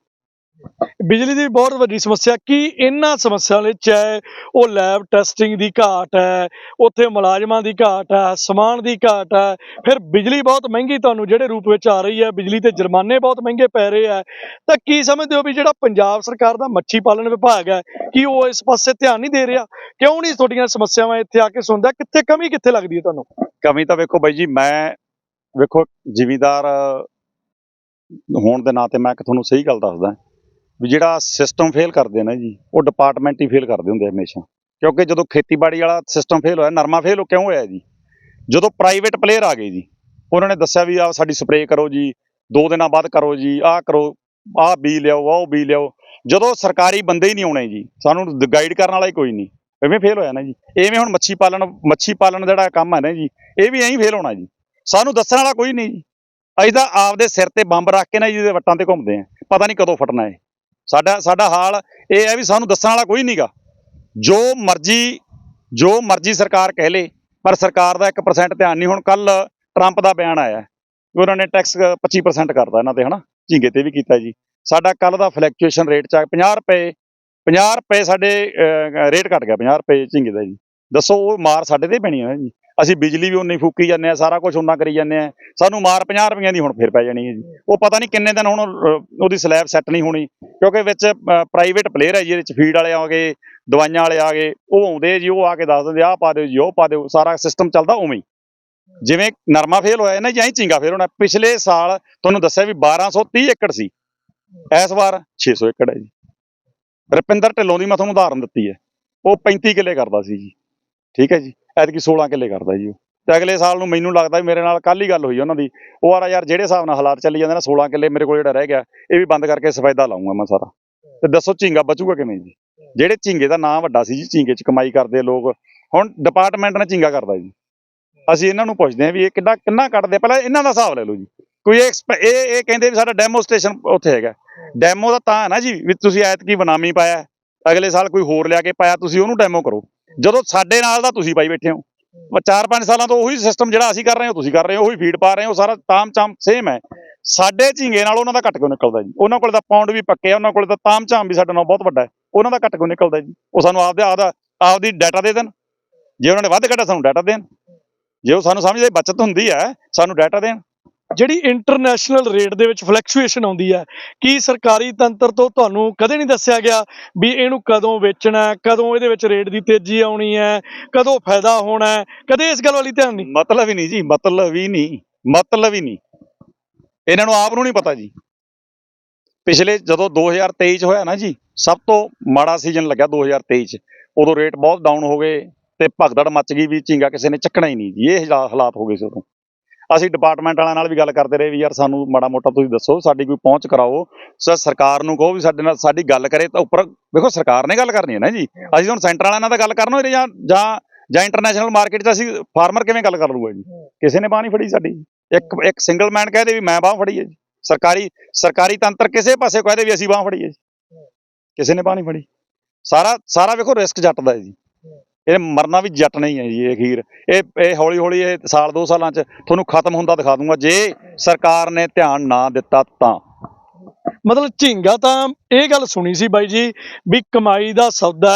ਬਿਜਲੀ ਦੀ ਬਹੁਤ ਵੱਡੀ ਸਮੱਸਿਆ, ਕੀ ਇਹਨਾਂ ਸਮੱਸਿਆਵਾਂ ਲਈ ਚਾਹੇ ਉਹ ਲੈਬ ਟੈਸਟਿੰਗ ਦੀ ਘਾਟ ਹੈ, ਉੱਥੇ ਮੁਲਾਜ਼ਮਾਂ ਦੀ ਘਾਟ ਹੈ, ਸਮਾਨ ਦੀ ਘਾਟ ਹੈ, ਫਿਰ ਬਿਜਲੀ ਬਹੁਤ ਮਹਿੰਗੀ ਤੁਹਾਨੂੰ ਜਿਹੜੇ ਰੂਪ ਵਿੱਚ ਆ ਰਹੀ ਹੈ, ਬਿਜਲੀ ਤੇ ਜੁਰਮਾਨੇ ਬਹੁਤ ਮਹਿੰਗੇ ਪੈ ਰਹੇ ਆ ਤਾਂ ਕੀ ਸਮਝਦੇ ਹੋ ਵੀ ਜਿਹੜਾ ਪੰਜਾਬ ਸਰਕਾਰ ਦਾ ਮੱਛੀ ਪਾਲਣ ਵਿਭਾਗ ਹੈ, ਕੀ ਉਹ ਇਸ ਪਾਸੇ ਧਿਆਨ ਨਹੀਂ ਦੇ ਰਿਹਾ? ਕਿਉਂ ਨਹੀਂ ਤੁਹਾਡੀਆਂ ਸਮੱਸਿਆਵਾਂ ਇੱਥੇ ਆ ਕੇ ਸੁਣਦਾ? ਕਿੱਥੇ ਕਮੀ ਕਿੱਥੇ ਲੱਗਦੀ ਹੈ ਤੁਹਾਨੂੰ? ਕਮੀ ਤਾਂ ਵੇਖੋ ਬਾਈ ਜੀ, ਮੈਂ ਵੇਖੋ ਜ਼ਿਮੀਦਾਰ ਹੋਣ ਦੇ ਨਾਤੇ ਮੈਂ ਕਿ ਤੁਹਾਨੂੰ ਸਹੀ ਗੱਲ ਦੱਸਦਾ। ਵੀ ਜਿਹੜਾ ਸਿਸਟਮ ਫੇਲ ਕਰਦੇ ਨੇ ਜੀ, ਉਹ ਡਿਪਾਰਟਮੈਂਟ ਹੀ ਫੇਲ ਕਰਦੇ ਹੁੰਦੇ ਹਮੇਸ਼ਾ। ਕਿਉਂਕਿ ਜਦੋਂ ਖੇਤੀਬਾੜੀ ਵਾਲਾ ਸਿਸਟਮ ਫੇਲ ਹੋਇਆ, ਨਰਮਾ ਫੇਲ ਕਿਉਂ ਹੋਇਆ ਜੀ? ਜਦੋਂ ਪ੍ਰਾਈਵੇਟ ਪਲੇਅਰ ਆ ਗਏ ਜੀ, ਉਹਨਾਂ ਨੇ ਦੱਸਿਆ ਵੀ ਆ ਸਾਡੀ ਸਪਰੇਅ ਕਰੋ ਜੀ, ਦੋ ਦਿਨਾਂ ਬਾਅਦ ਕਰੋ ਜੀ, ਆਹ ਕਰੋ, ਆਹ ਬੀ ਲਿਆਓ, ਆਹ ਬੀ ਲਿਆਓ। ਜਦੋਂ ਸਰਕਾਰੀ ਬੰਦੇ ਹੀ ਨਹੀਂ ਆਉਣੇ ਜੀ, ਸਾਨੂੰ ਗਾਈਡ ਕਰਨ ਵਾਲਾ ਹੀ ਕੋਈ ਨਹੀਂ, ਐਵੇਂ ਫੇਲ ਹੋਇਆ ਨਾ ਜੀ। ਐਵੇਂ ਹੁਣ ਮੱਛੀ ਪਾਲਣ ਮੱਛੀ ਪਾਲਣ ਜਿਹੜਾ ਕੰਮ ਹੈ ਨਾ ਜੀ, ਇਹ ਵੀ ਐਂ ਫੇਲ ਹੋਣਾ ਜੀ। ਸਾਨੂੰ ਦੱਸਣ ਵਾਲਾ ਕੋਈ ਨਹੀਂ ਜੀ। ਅਸੀਂ ਤਾਂ ਆਪਦੇ ਸਿਰ ਤੇ ਬੰਬ ਰੱਖ ਕੇ ਨਾ ਜੀ ਦੇ ਵੱਟਾਂ ਤੇ ਘੁੰਮਦੇ ਆਂ, ਪਤਾ ਨਹੀਂ ਕਦੋਂ ਫਟਣਾ ਹੈ ਸਾਡਾ ਸਾਡਾ ਹਾਲ ਇਹ ਹੈ ਵੀ ਸਾਨੂੰ ਦੱਸਣ ਵਾਲਾ ਕੋਈ ਨਹੀਂਗਾ ਜੋ ਮਰਜ਼ੀ ਜੋ ਮਰਜ਼ੀ ਸਰਕਾਰ ਕਹਿ ਲੇ, ਪਰ ਸਰਕਾਰ ਦਾ 1% ਧਿਆਨ ਨਹੀਂ। ਹੁਣ ਕੱਲ ਟਰੰਪ ਦਾ ਬਿਆਨ ਆਇਆ ਵੀ ਉਹਨਾਂ ਨੇ ਟੈਕਸ 25% ਕਰਤਾ ਇਹਨਾਂ ਤੇ, ਹਨਾ? ਝੀਂਗੇ ਤੇ ਵੀ ਕੀਤਾ ਜੀ। ਸਾਡਾ ਕੱਲ ਦਾ ਫਲੈਕਚੁਏਸ਼ਨ ਰੇਟ ਚ 50 ਰੁਪਏ 50 ਰੁਪਏ ਸਾਡੇ ਰੇਟ ਘਟ ਗਿਆ 50 ਰੁਪਏ ਝੀਂਗੇ ਦਾ ਜੀ। ਦੱਸੋ, ਉਹ ਮਾਰ ਸਾਡੇ ਤੇ ਪੈਣੀ ਹੈ ਜੀ। ਅਸੀਂ ਬਿਜਲੀ ਵੀ ਉਨੀ ਫੂਕੀ ਜਾਂਦੇ ਆ, ਸਾਰਾ ਕੁਝ ਉਨਾ ਕਰੀ ਜਾਂਦੇ ਆ। ਸਾਨੂੰ ਮਾਰ 50 ਰੁਪਈਆਂ ਦੀ ਹੁਣ ਫਿਰ ਪੈ ਜਾਣੀ ਹੈ ਜੀ। ਉਹ ਪਤਾ ਨਹੀਂ ਕਿੰਨੇ ਦਿਨ ਹੁਣ ਉਹਦੀ ਸਲੈਬ ਸੈੱਟ ਨਹੀਂ ਹੋਣੀ, ਕਿਉਂਕਿ ਵਿੱਚ ਪ੍ਰਾਈਵੇਟ ਪਲੇਅਰ ਹੈ ਜੀ, ਇਹਦੇ ਚ ਫੀਡ ਵਾਲੇ ਆ ਗਏ, ਦਵਾਈਆਂ ਵਾਲੇ ਆ ਗਏ, ਉਹ ਆਉਂਦੇ ਜੀ, ਉਹ ਆ ਕੇ ਦੱਸ ਦਿੰਦੇ ਆਹ ਪਾ ਦਿਓ ਜੀ, ਉਹ ਪਾ ਦਿਓ, ਸਾਰਾ ਸਿਸਟਮ ਚੱਲਦਾ ਉਵੇਂ ਹੀ। ਜਿਵੇਂ ਨਰਮਾ ਫੇਲ ਹੋਇਆ ਨਾ ਜਾਂ ਹੀ ਝੀਂਗਾ ਫੇਲ ਹੋਣਾ। ਪਿਛਲੇ ਸਾਲ ਤੁਹਾਨੂੰ ਦੱਸਿਆ ਵੀ 1230 ਏਕੜ ਸੀ। ਇਸ ਵਾਰ 600 ਏਕੜ ਹੈ ਜੀ। ਰੁਪਿੰਦਰ ਢਿੱਲੋਂ ਦੀ ਮੈਂ ਤੁਹਾਨੂੰ ਉਦਾਹਰਨ ਦਿੱਤੀ ਹੈ। ਉਹ 35 ਕਿੱਲੇ ਕਰਦਾ ਸੀ ਜੀ। ਠੀਕ ਹੈ ਜੀ? ਐਤਕੀ 16 ਕਿੱਲੇ ਕਰਦਾ ਜੀ ਉਹ। ਤੇ ਅਗਲੇ ਸਾਲ ਨੂੰ ਮੈਨੂੰ ਲੱਗਦਾ ਵੀ ਮੇਰੇ ਨਾਲ ਕੱਲ ਹੀ ਗੱਲ ਹੋਈ ਉਹਨਾਂ ਦੀ। ਉਹ ਆਰਾ ਯਾਰ ਜਿਹੜੇ ਹਿਸਾਬ ਨਾਲ ਹਾਲਾਤ ਚੱਲੀ ਜਾਂਦੇ ਨਾ 16 ਕਿੱਲੇ ਮੇਰੇ ਕੋਲ ਜਿਹੜਾ ਰਹਿ ਗਿਆ, ਇਹ ਵੀ ਬੰਦ ਕਰਕੇ ਸਫੈਦਾ ਲਾਉਂਗਾ ਮੈਂ ਸਾਰਾ। ਤੇ ਦੱਸੋ ਝੀਂਗਾ ਬਚੂਗਾ ਕਿਵੇਂ ਜੀ? ਜਿਹੜੇ ਝੀਂਗੇ ਦਾ ਨਾਂ ਵੱਡਾ ਸੀ ਜੀ, ਝੀਂਗੇ 'ਚ ਕਮਾਈ ਕਰਦੇ ਲੋਕ। ਹੁਣ ਡਿਪਾਰਟਮੈਂਟ ਨੇ ਝੀਂਗਾ ਕਰਦਾ ਜੀ। ਅਸੀਂ ਇਹਨਾਂ ਨੂੰ ਪੁੱਛਦੇ ਹਾਂ ਵੀ ਇਹ ਕਿੰਨਾ ਕਿੰਨਾ ਕੱਢਦੇ ਪਹਿਲਾਂ ਇਹਨਾਂ ਦਾ ਹਿਸਾਬ ਲੈ ਲਓ ਜੀ। ਕੋਈ ਇਹ ਇਹ ਇਹ ਕਹਿੰਦੇ ਵੀ ਸਾਡਾ ਡੈਮੋ ਸਟੇਸ਼ਨ ਉੱਥੇ ਹੈਗਾ। ਡੈਮੋ ਦਾ ਤਾਂ ਹੈ ਨਾ ਜੀ, ਵੀ ਤੁਸੀਂ ਐਤਕੀ ਬਨਾਮੀ ਪਾਇਆ। ਅਗਲੇ ਸਾਲ ਕੋਈ ਹੋਰ ਲਿਆ ਕੇ ਪਾਇਆ, ਤੁਸੀਂ ਉਹਨੂੰ ਡੈਮੋ ਕਰੋ। ਜਦੋਂ ਸਾਡੇ ਨਾਲ ਦਾ ਤੁਸੀਂ ਪਾਈ ਬੈਠੇ ਹੋ। ਚਾਰ ਪੰਜ ਸਾਲਾਂ ਤੋਂ ਉਹੀ ਸਿਸਟਮ ਜਿਹੜਾ ਅਸੀਂ ਕਰ ਰਹੇ ਹਾਂ, ਤੁਸੀਂ ਕਰ ਰਹੇ ਹੋ, ਉਹੀ ਫੀਡ ਪਾ ਰਹੇ ਹੋ, ਸਾਰਾ ਤਾਮ ਚਾਮ ਸੇਮ ਹੈ। ਸਾਡੇ ਝੀਂਗੇ ਨਾਲ ਉਹਨਾਂ ਦਾ ਘੱਟ ਕਿਉਂ ਨਿਕਲਦਾ ਜੀ? ਉਹਨਾਂ ਕੋਲ ਤਾਂ ਪੌਂਡ ਵੀ ਪੱਕੇ ਆ, ਉਹਨਾਂ ਕੋਲ ਤਾਂ ਤਾਮ ਚਾਮ ਵੀ ਸਾਡੇ ਨਾਲ ਬਹੁਤ ਵੱਡਾ ਹੈ। ਉਹਨਾਂ ਦਾ ਘੱਟ ਕਿਉਂ ਨਿਕਲਦਾ ਜੀ? ਉਹ ਸਾਨੂੰ ਆਪਦੇ ਆਪਦਾ ਆਪਦੀ ਡਾਟਾ ਦੇ ਦੇਣ। ਜੇ ਉਹਨਾਂ ਨੇ ਵੱਧ ਘਟਾ ਸਾਨੂੰ ਡਾਟਾ ਦੇਣ। ਜੇ ਉਹ ਸਾਨੂੰ ਸਮਝਦੇ ਬਚਤ ਹੁੰਦੀ ਹੈ, ਸਾਨੂੰ ਡਾਟਾ ਦੇਣ। ਜਿਹੜੀ ਇੰਟਰਨੈਸ਼ਨਲ ਰੇਟ ਦੇ ਵਿੱਚ ਫਲੈਕਚੁਏਸ਼ਨ ਆਉਂਦੀ ਹੈ, ਕੀ ਸਰਕਾਰੀ ਤੰਤਰ ਤੋਂ ਤੁਹਾਨੂੰ ਕਦੇ ਨਹੀਂ ਦੱਸਿਆ ਗਿਆ ਵੀ ਇਹਨੂੰ ਕਦੋਂ ਵੇਚਣਾ ਕਦੋਂ ਇਹਦੇ ਵਿੱਚ ਰੇਟ ਦੀ ਤੇਜ਼ੀ ਆਉਣੀ ਹੈ, ਕਦੋਂ ਫਾਇਦਾ ਹੋਣਾ ਕਦੇ ਇਸ ਗੱਲ ਵਾਲੀ ਧਿਆਨ ਨਹੀਂ? ਮਤਲਬ ਹੀ ਨਹੀਂ ਜੀ, ਮਤਲਬ ਹੀ ਨਹੀਂ, ਮਤਲਬ ਹੀ ਨਹੀਂ। ਇਹਨਾਂ ਨੂੰ ਆਪ ਨੂੰ ਨਹੀਂ ਪਤਾ ਜੀ। ਪਿਛਲੇ ਜਦੋਂ 2023 ਚ ਹੋਇਆ ਨਾ ਜੀ, ਸਭ ਤੋਂ ਮਾੜਾ ਸੀਜ਼ਨ ਲੱਗਿਆ 2023 ਚ। ਉਦੋਂ ਰੇਟ ਬਹੁਤ ਡਾਊਨ ਹੋ ਗਏ ਤੇ ਭਗਦੜ ਮੱਚ ਗਈ ਵੀ ਝੀਂਗਾ ਕਿਸੇ ਨੇ ਚੱਕਣਾ ਹੀ ਨਹੀਂ ਜੀ, ਇਹ ਹਾਲਾਤ ਹੋ ਗਏ ਸੀ ਉਦੋਂ। ਅਸੀਂ ਡਿਪਾਰਟਮੈਂਟ ਵਾਲਿਆਂ ਨਾਲ ਵੀ ਗੱਲ ਕਰਦੇ ਰਹੇ ਵੀ ਯਾਰ ਸਾਨੂੰ ਮਾੜਾ ਮੋਟਾ ਤੁਸੀਂ ਦੱਸੋ ਸਾਡੀ ਕੋਈ ਪਹੁੰਚ ਕਰਾਓ। ਸਰਕਾਰ ਨੂੰ ਕਹੋ ਵੀ ਸਾਡੇ ਨਾਲ ਸਾਡੀ ਗੱਲ ਕਰੇ ਤਾਂ ਉੱਪਰ ਵੇਖੋ ਸਰਕਾਰ ਨੇ ਗੱਲ ਕਰਨੀ ਹੈ ਨਾ ਜੀ। ਅਸੀਂ ਹੁਣ ਸੈਂਟਰ ਵਾਲਿਆਂ ਨਾਲ ਤਾਂ ਗੱਲ ਕਰਨਾ ਹੋਈ ਜਾਂ ਜਾਂ ਜਾਂ ਇੰਟਰਨੈਸ਼ਨਲ ਮਾਰਕੀਟ 'ਚ ਅਸੀਂ ਫਾਰਮਰ ਕਿਵੇਂ ਗੱਲ ਕਰ ਲੂਗਾ ਜੀ? ਕਿਸੇ ਨੇ ਬਾਹ ਨਹੀਂ ਫੜੀ ਸਾਡੀ। ਇੱਕ ਇੱਕ ਸਿੰਗਲ ਮੈਨ ਕਹਦੇ ਵੀ ਮੈਂ ਬਾਹ ਫੜੀ ਹੈ ਜੀ। ਸਰਕਾਰੀ ਸਰਕਾਰੀ ਤੰਤਰ ਕਿਸੇ ਪਾਸੇ ਕਹਦੇ ਵੀ ਅਸੀਂ ਬਾਹ ਫੜੀ ਹੈ ਜੀ। ਕਿਸੇ ਨੇ ਬਾਹ ਨਹੀਂ ਫੜੀ। ਸਾਰਾ ਸਾਰਾ ਵੇਖੋ ਰਿਸਕ ਜੱਟ ਦਾ ਹੈ ਜੀ। ਇਹ ਮਰਨਾ ਵੀ ਜੱਟ ਨਹੀਂ ਹੈ ਜੀ ਇਹ ਅਖੀਰ। ਇਹ ਇਹ ਹੌਲੀ ਹੌਲੀ ਇਹ ਸਾਲ, ਦੋ ਸਾਲਾਂ 'ਚ ਤੁਹਾਨੂੰ ਖਤਮ ਹੁੰਦਾ ਦਿਖਾ ਦੂੰਗਾ। ਜੇ ਸਰਕਾਰ ਨੇ ਧਿਆਨ ਨਾ ਦਿੱਤਾ ਤਾਂ। ਮਤਲਬ ਝੀਂਗਾ ਤਾਂ ਇਹ ਗੱਲ ਸੁਣੀ ਸੀ ਬਾਈ ਜੀ ਵੀ ਕਮਾਈ ਦਾ ਸੌਦਾ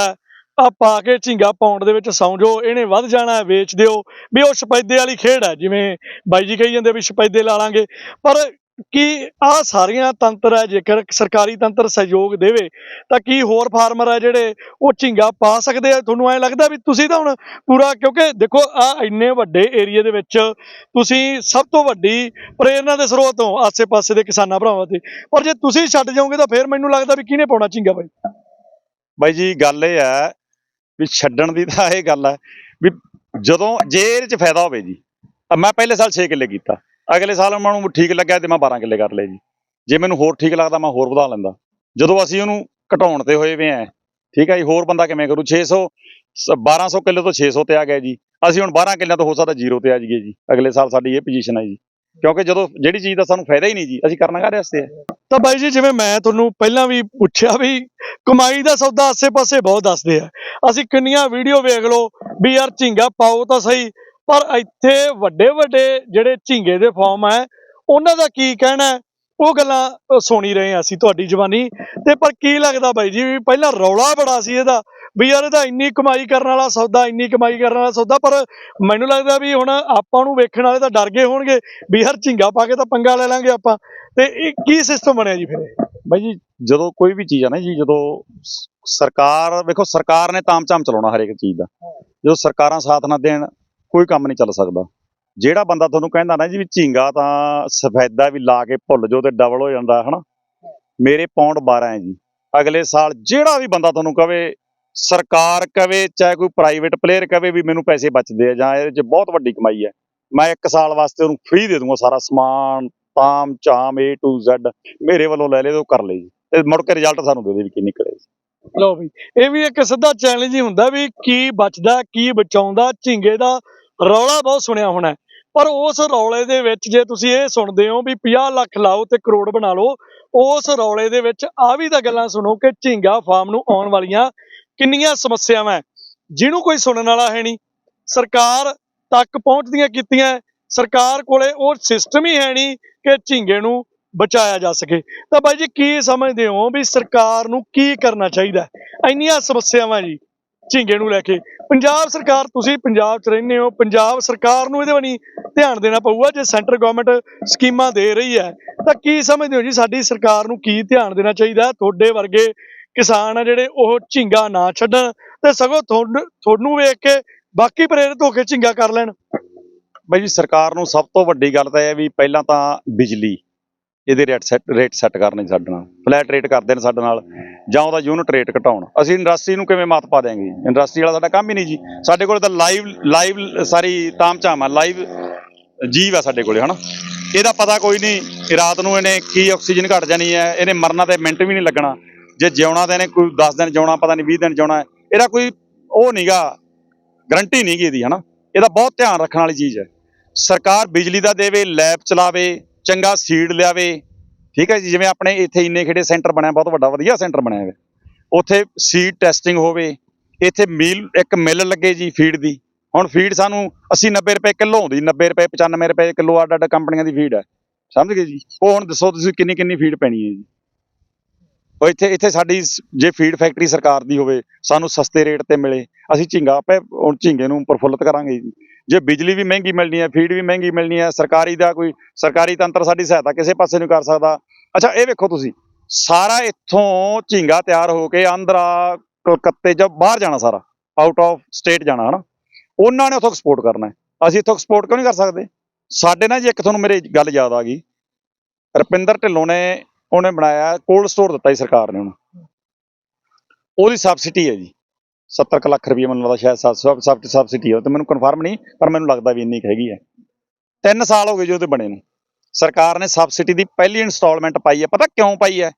ਆ ਪਾ ਕੇ ਝੀਂਗਾ ਪਾਉਣ ਦੇ ਵਿੱਚ ਸੌਂ ਇਹਨੇ ਵੱਧ ਜਾਣਾ ਵੇਚ ਦਿਓ। ਵੀ ਉਹ ਸਪੈਦੇ ਵਾਲੀ ਖੇਡ ਹੈ, ਜਿਵੇਂ ਬਾਈ ਜੀ ਕਹੀ ਜਾਂਦੇ ਵੀ ਸਪੈਦੇ ਲਾ ਲਾਂਗੇ। ਪਰ ਕਿ ਆਹ ਸਾਰੀਆਂ ਤੰਤਰ ਹੈ, ਜੇਕਰ ਸਰਕਾਰੀ ਤੰਤਰ ਸਹਿਯੋਗ ਦੇਵੇ, ਤਾਂ ਕੀ ਹੋਰ ਫਾਰਮਰ ਹੈ ਜਿਹੜੇ ਉਹ ਝੀਂਗਾ ਪਾ ਸਕਦੇ ਆ? ਤੁਹਾਨੂੰ ਐ ਲੱਗਦਾ ਵੀ ਤੁਸੀਂ ਤਾਂ ਹੁਣ ਪੂਰਾ, ਕਿਉਂਕਿ ਦੇਖੋ ਆ ਇੰਨੇ ਵੱਡੇ ਏਰੀਆ ਦੇ ਵਿੱਚ ਤੁਸੀਂ ਸਭ ਤੋਂ ਵੱਡੀ ਪ੍ਰੇਰਨਾ ਦੇ ਸਰੋਤ ਹੋ, ਆਸੇ-ਪਾਸੇ ਦੇ ਕਿਸਾਨਾਂ ਭਰਾਵਾਂ ਤੇ। ਪਰ ਜੇ ਤੁਸੀਂ ਛੱਡ ਜਾਓਗੇ ਤਾਂ ਫਿਰ ਮੈਨੂੰ ਲੱਗਦਾ ਵੀ ਕਿਹਨੇ ਪਾਉਣਾ ਝੀਂਗਾ ਬਾਈ? ਬਾਈ ਜੀ, ਗੱਲ ਇਹ ਹੈ ਵੀ ਛੱਡਣ ਦੀ ਤਾਂ ਇਹ ਗੱਲ ਹੈ ਵੀ ਜਦੋਂ ਜੇ ਇਹਦੇ 'ਚ ਫਾਇਦਾ ਹੋਵੇ ਜੀ। ਮੈਂ ਪਹਿਲੇ ਸਾਲ 6 ਕਿੱਲੇ ਕੀਤਾ। ਅਗਲੇ ਸਾਲ ਉਹਨਾਂ ਨੂੰ ਠੀਕ ਲੱਗਿਆ ਤੇ ਮੈਂ 12 ਕਿੱਲੇ ਕਰ ਲਏ ਜੀ। ਜੇ ਮੈਨੂੰ ਹੋਰ ਠੀਕ ਲੱਗਦਾ ਮੈਂ ਹੋਰ ਵਧਾ ਲੈਂਦਾ। ਜਦੋਂ ਅਸੀਂ ਉਹਨੂੰ ਘਟਾਉਣ ਤੇ ਹੋਏ ਵੇ ਆ ਠੀਕ ਹੈ ਜੀ, ਹੋਰ ਬੰਦਾ ਕਿਵੇਂ ਕਰੂ? 600 ਸ- 1200 ਕਿੱਲੇ ਤੋਂ 600 ਤੇ ਆ ਗਿਆ ਜੀ। ਅਸੀਂ ਹੁਣ 12 ਕਿੱਲਿਆਂ ਤੋਂ ਹੋ ਸਕਦਾ ਜ਼ੀਰੋ ਤੇ ਆ ਜਾਈਏ ਜੀ। ਅਗਲੇ ਸਾਲ ਸਾਡੀ ਇਹ ਪੋਜੀਸ਼ਨ ਹੈ ਜੀ। ਕਿਉਂਕਿ ਜਦੋਂ ਜਿਹੜੀ ਚੀਜ਼ ਦਾ ਸਾਨੂੰ ਫਾਇਦਾ ਹੀ ਨਹੀਂ ਜੀ, ਅਸੀਂ ਕਰਨਾ ਕਾਹਦੇ ਵਾਸਤੇ ਹੈ ਤਾਂ ਬਾਈ ਜੀ, ਜਿਵੇਂ ਮੈਂ ਤੁਹਾਨੂੰ ਪਹਿਲਾਂ ਵੀ ਪੁੱਛਿਆ ਵੀ ਕਮਾਈ ਦਾ ਸੌਦਾ ਆਸੇ-ਪਾਸੇ ਬਹੁਤ ਦੱਸਦੇ ਆ। ਅਸੀਂ ਕਿੰਨੀਆਂ ਵੀਡੀਓ ਵੇਖ ਲਓ ਵੀ ਯਾਰ ਝੀਂਗਾ ਪਾਓ ਤਾਂ ਸਹੀ ਪਰ ਇੱਥੇ ਵੱਡੇ ਵੱਡੇ ਜਿਹੜੇ ਝੀਂਗੇ ਦੇ ਫਾਰਮ ਹੈ, ਉਹਨਾਂ ਦਾ ਕੀ ਕਹਿਣਾ ਉਹ ਗੱਲਾਂ ਸੁਣੀ ਰਹੇ ਹਾਂ ਅਸੀਂ ਤੁਹਾਡੀ ਜ਼ਬਾਨੀ ਤੇ ਪਰ ਕੀ ਲੱਗਦਾ ਬਾਈ ਜੀ ਵੀ ਪਹਿਲਾਂ ਰੌਲਾ ਬੜਾ ਸੀ ਇਹਦਾ ਵੀ ਯਾਰ ਇਹਦਾ ਇੰਨੀ ਕਮਾਈ ਕਰਨ ਵਾਲਾ ਸੌਦਾ, ਇੰਨੀ ਕਮਾਈ ਕਰਨ ਵਾਲਾ ਸੌਦਾ, ਪਰ ਮੈਨੂੰ ਲੱਗਦਾ ਵੀ ਹੁਣ ਆਪਾਂ ਨੂੰ ਵੇਖਣ ਵਾਲੇ ਤਾਂ ਡਰ ਗਏ ਹੋਣਗੇ ਵੀ ਯਾਰ ਝਿੰਗਾ ਪਾ ਕੇ ਤਾਂ ਪੰਗਾ ਲੈ ਲਾਂਗੇ ਆਪਾਂ। ਤੇ ਇਹ ਕੀ ਸਿਸਟਮ ਬਣਿਆ ਜੀ ਫਿਰ ਬਾਈ ਜੀ, ਜਦੋਂ ਕੋਈ ਵੀ ਚੀਜ਼ ਆ ਨਾ ਜੀ, ਜਦੋਂ ਸਰਕਾਰ, ਵੇਖੋ ਸਰਕਾਰ ਨੇ ਤਾਮਝਾਮ ਚਲਾਉਣਾ ਹਰੇਕ ਚੀਜ਼ ਦਾ। ਜਦੋਂ ਸਰਕਾਰਾਂ ਸਾਥ ਨਾ ਦੇਣ ਕੋਈ ਕੰਮ ਨਹੀਂ ਚੱਲ ਸਕਦਾ। ਜਿਹੜਾ ਬੰਦਾ ਤੁਹਾਨੂੰ ਕਹਿੰਦਾ ਨਾ ਜੀ ਵੀ ਝੀਂਗਾ ਤਾਂ ਸਫੈਦਾ ਵੀ ਲਾ ਕੇ ਭੁੱਲ ਜੋ ਤੇ ਡਬਲ ਹੋ ਜਾਂਦਾ, ਹਨਾ? ਮੇਰੇ ਪੌਂਡ 12 ਹੈ ਜੀ। ਅਗਲੇ ਸਾਲ ਜਿਹੜਾ ਵੀ ਬੰਦਾ ਤੁਹਾਨੂੰ ਕਵੇ, ਸਰਕਾਰ ਕਵੇ, ਚਾਹੇ ਕੋਈ ਪ੍ਰਾਈਵੇਟ ਪਲੇਅਰ ਕਵੇ ਵੀ ਮੈਨੂੰ ਪੈਸੇ ਬਚਦੇ ਆ ਜਾਂ ਇਹਦੇ 'ਚ ਬਹੁਤ ਵੱਡੀ ਕਮਾਈ ਹੈ। ਮੈਂ ਇੱਕ ਸਾਲ ਵਾਸਤੇ ਉਹਨੂੰ ਫ੍ਰੀ ਦੇ ਦੂੰਗਾ ਸਾਰਾ ਸਮਾਨ, ਤਾਮ, ਚਾਮ, A to Z, ਮੇਰੇ ਵੱਲੋਂ ਲੈ ਲੈ ਤੇ ਉਹ ਕਰ ਲਈ ਜੀ। ਤੇ ਮੁੜ ਕੇ ਰਿਜ਼ਲਟ ਸਾਨੂੰ ਦੇ ਦੇ ਵੀ ਕੀ ਨਿਕਲੇ ਲਓ ਵੀ, ਇਹ ਵੀ ਇੱਕ ਸਿੱਧਾ ਚੈਲੰਜ ਹੀ ਹੁੰਦਾ ਵੀ ਕੀ ਬਚਦਾ, ਕੀ ਬਚਾਉਂਦਾ, ਝਿੰਗੇ ਦਾ ਰੌਲਾ ਬਹੁਤ ਸੁਣਿਆ ਹੋਣਾ ਪਰ ਉਸ ਰੌਲੇ ਦੇ ਵਿੱਚ ਜੇ ਤੁਸੀਂ ਇਹ ਸੁਣਦੇ ਹੋ ਵੀ 50 ਲੱਖ ਲਾਓ ਤੇ ਕਰੋੜ ਬਣਾ ਲਓ, ਉਸ ਰੌਲੇ ਦੇ ਵਿੱਚ ਆ ਵੀ ਤਾਂ ਗੱਲਾਂ ਸੁਣੋ ਕਿ ਝਿੰਗਾ ਫਾਰਮ ਨੂੰ ਆਉਣ ਵਾਲੀਆਂ ਕਿੰਨੀਆਂ ਸਮੱਸਿਆਵਾਂ ਜਿਹਨੂੰ ਕੋਈ ਸੁਣਨ ਵਾਲਾ ਹੈ ਨਹੀਂ। ਸਰਕਾਰ ਤੱਕ ਪਹੁੰਚਦੀਆਂ ਕੀਤੀਆਂ ਸਰਕਾਰ ਕੋਲੇ ਉਹ ਸਿਸਟਮ ਹੀ ਹੈ ਨਹੀਂ ਕਿ ਝਿੰਗੇ ਨੂੰ ਬਚਾਇਆ ਜਾ ਸਕੇ। ਤਾਂ ਬਾਈ ਜੀ ਕੀ ਸਮਝਦੇ ਹੋ ਵੀ ਸਰਕਾਰ ਨੂੰ ਕੀ ਕਰਨਾ ਚਾਹੀਦਾ ਇੰਨੀਆਂ ਸਮੱਸਿਆਵਾਂ ਜੀ। ਝੀਂਗੇ ਨੂੰ ਲੈ ਕੇ। ਪੰਜਾਬ ਸਰਕਾਰ, ਤੁਸੀਂ ਪੰਜਾਬ 'ਚ ਰਹਿੰਦੇ ਹੋ, ਪੰਜਾਬ ਸਰਕਾਰ ਨੂੰ ਇਹਦੇ ਬਣੀ ਧਿਆਨ ਦੇਣਾ ਪਊਗਾ, ਜੇ ਸੈਂਟਰ ਗਵਰਨਮੈਂਟ ਸਕੀਮਾਂ ਦੇ ਰਹੀ ਹੈ, ਤਾਂ ਕੀ ਸਮਝਦੇ ਹੋ ਜੀ ਸਾਡੀ ਸਰਕਾਰ ਨੂੰ ਕੀ ਧਿਆਨ ਦੇਣਾ ਚਾਹੀਦਾ? ਤੁਹਾਡੇ ਵਰਗੇ ਕਿਸਾਨ ਆ ਜਿਹੜੇ ਉਹ ਝੀਂਗਾ ਨਾ ਛੱਡਣ ਤੇ ਸਗੋਂ ਤੁਹਾਨੂੰ ਤੁਹਾਨੂੰ ਵੇਖ ਕੇ ਬਾਕੀ ਪ੍ਰੇਰਿਤ ਹੋ ਕੇ ਝਿੰਗਾ ਕਰ ਲੈਣ। ਬਾਈ ਜੀ, ਸਰਕਾਰ ਨੂੰ ਸਭ ਤੋਂ ਵੱਡੀ ਗੱਲ ਤਾਂ ਇਹ ਹੈ ਵੀ ਪਹਿਲਾਂ ਤਾਂ ਬਿਜਲੀ। ਇਹਦੇ ਰੇਟ ਸੈੱਟ ਰੇਟ ਸੈੱਟ ਕਰਨੇ ਸਾਡੇ ਨਾਲ ਫਲੈਟ ਰੇਟ ਕਰਦੇ ਨੇ ਸਾਡੇ ਨਾਲ, ਜਾਂ ਉਹਦਾ ਯੂਨਿਟ ਰੇਟ ਘਟਾਉਣ। ਅਸੀਂ ਇੰਡਸਟਰੀ ਨੂੰ ਕਿਵੇਂ ਮਾਤ ਪਾ ਦਿਆਂਗੇ? ਇੰਡਸਟਰੀ ਵਾਲਾ ਸਾਡਾ ਕੰਮ ਹੀ ਨਹੀਂ ਜੀ। ਸਾਡੇ ਕੋਲ ਤਾਂ ਲਾਈਵ ਲਾਈਵ ਸਾਰੀ ਤਾਮਝਾਮ ਆ ਲਾਈਵ ਜੀਵ ਆ ਸਾਡੇ ਕੋਲੇ, ਹਨਾ? ਇਹਦਾ ਪਤਾ ਕੋਈ ਨਹੀਂ ਰਾਤ ਨੂੰ ਇਹਨੇ ਕੀ ਆਕਸੀਜਨ ਘਟ ਜਾਣੀ ਹੈ, ਇਹਨੇ ਮਰਨਾ ਤੇ ਮਿੰਟ ਵੀ ਨਹੀਂ ਲੱਗਣਾ। ਜੇ ਜਿਉਣਾ ਤਾਂ ਇਹਨੇ ਕੋਈ 10 ਦਿਨ ਜਿਉਣਾ, ਪਤਾ ਨਹੀਂ 20 ਦਿਨ ਜਿਉਣਾ ਇਹਦਾ ਕੋਈ ਉਹ ਨਹੀਂਗਾ ਗਰੰਟੀ ਨਹੀਂਗੀ ਇਹਦੀ, ਹਨਾ? ਇਹਦਾ ਬਹੁਤ ਧਿਆਨ ਰੱਖਣ ਵਾਲੀ ਚੀਜ਼ ਹੈ। ਸਰਕਾਰ ਬਿਜਲੀ ਦਾ ਦੇਵੇ, ਲੈਬ ਚਲਾਵੇ ਚੰਗਾ ਸੀਡ ਲਿਆਵੇ। ਠੀਕ ਹੈ ਜੀ, ਜਿਵੇਂ ਆਪਣੇ ਇੱਥੇ ਇੰਨੇ ਖੇੜੇ ਸੈਂਟਰ ਬਣਿਆ, ਬਹੁਤ ਵੱਡਾ ਵਧੀਆ ਸੈਂਟਰ ਬਣਿਆ ਹੈ ਉੱਥੇ ਸੀਡ ਟੈਸਟਿੰਗ ਹੋਵੇ, ਇੱਥੇ ਮੀਲ ਇੱਕ ਮਿਲ ਲੱਗੇ ਜੀ ਫੀਡ ਦੀ। ਹੁਣ ਫੀਡ ਸਾਨੂੰ 80 90 ਰੁਪਏ ਕਿਲੋ ਹੁੰਦੀ 90 ਰੁਪਏ 95 ਰੁਪਏ ਕਿਲੋ ਅੱਡ ਅੱਡ ਕੰਪਨੀਆਂ ਦੀ ਫੀਡ ਹੈ। ਸਮਝ ਗਏ ਜੀ? ਉਹ ਹੁਣ ਦੱਸੋ ਤੁਸੀਂ ਕਿੰਨੀ ਕਿੰਨੀ ਫੀਡ ਪੈਣੀ ਹੈ ਜੀ? ਉਹ ਇੱਥੇ ਇੱਥੇ ਸਾਡੀ ਜੇ ਫੀਡ ਫੈਕਟਰੀ ਸਰਕਾਰ ਦੀ ਹੋਵੇ, ਸਾਨੂੰ ਸਸਤੇ ਰੇਟ ਤੇ ਮਿਲੇ। ਅਸੀਂ ਝਿੰਗਾ ਆਪੇ ਹੁਣ ਝਿੰਗੇ ਨੂੰ ਪ੍ਰਫੁੱਲਤ ਕਰਾਂਗੇ ਜੀ। ਜੇ ਬਿਜਲੀ ਵੀ ਮਹਿੰਗੀ ਮਿਲਣੀ ਹੈ, ਫੀਡ ਵੀ ਮਹਿੰਗੀ ਮਿਲਣੀ ਹੈ, ਸਰਕਾਰੀ ਦਾ ਕੋਈ, ਸਰਕਾਰੀ ਤੰਤਰ ਸਾਡੀ ਸਹਾਇਤਾ ਕਿਸੇ ਪਾਸੇ ਨਹੀਂ ਕਰ ਸਕਦਾ। ਅੱਛਾ, ਇਹ ਵੇਖੋ ਤੁਸੀਂ, ਸਾਰਾ ਇੱਥੋਂ ਝਿੰਗਾ ਤਿਆਰ ਹੋ ਕੇ ਆਂਧਰਾ, ਕਲਕੱਤੇ ਜਾਂ ਬਾਹਰ ਜਾਣਾ ਸਾਰਾ ਆਊਟ ਆਫ ਸਟੇਟ ਜਾਣਾ, ਹਨਾ? ਉਹਨਾਂ ਨੇ ਉੱਥੋਂ ਐਕਸਪੋਰਟ ਕਰਨਾ ਅਸੀਂ ਇੱਥੋਂ ਐਕਸਪੋਰਟ ਕਿਉਂ ਨਹੀਂ ਕਰ ਸਕਦੇ? ਸਾਡੇ ਨਾਲ ਜੀ ਇੱਕ ਤੁਹਾਨੂੰ ਮੇਰੇ ਗੱਲ ਯਾਦ ਆ ਗਈ। ਰਪਿੰਦਰ ਢਿੱਲੋਂ ਨੇ, ਉਹਨੇ ਬਣਾਇਆ ਕੋਲਡ ਸਟੋਰ ਦਿੱਤਾ ਜੀ ਸਰਕਾਰ ਨੇ ਉਹਨੂੰ ਉਹਦੀ ਸਬਸਿਡੀ ਹੈ ਜੀ। 70 ਕੁ ਲੱਖ ਰੁਪਏ ਮੈਨੂੰ ਲੱਗਦਾ ਸ਼ਾਇਦ ਸਬ ਸਬ ਸਬਸਿਡੀ ਹੈ ਤੇ ਮੈਨੂੰ ਕਨਫਰਮ ਨਹੀਂ, ਪਰ ਮੈਨੂੰ ਲੱਗਦਾ ਵੀ ਇੰਨੀ ਕੁ ਹੈਗੀ ਹੈ। ਤਿੰਨ ਸਾਲ ਹੋ ਗਏ ਜੀ ਉਹਦੇ ਬਣੇ ਨੂੰ। ਸਰਕਾਰ ਨੇ ਸਬਸਿਡੀ ਦੀ ਪਹਿਲੀ ਇਨਸਟਾਲਮੈਂਟ ਪਾਈ ਹੈ। ਪਤਾ ਕਿਉਂ ਪਾਈ ਹੈ?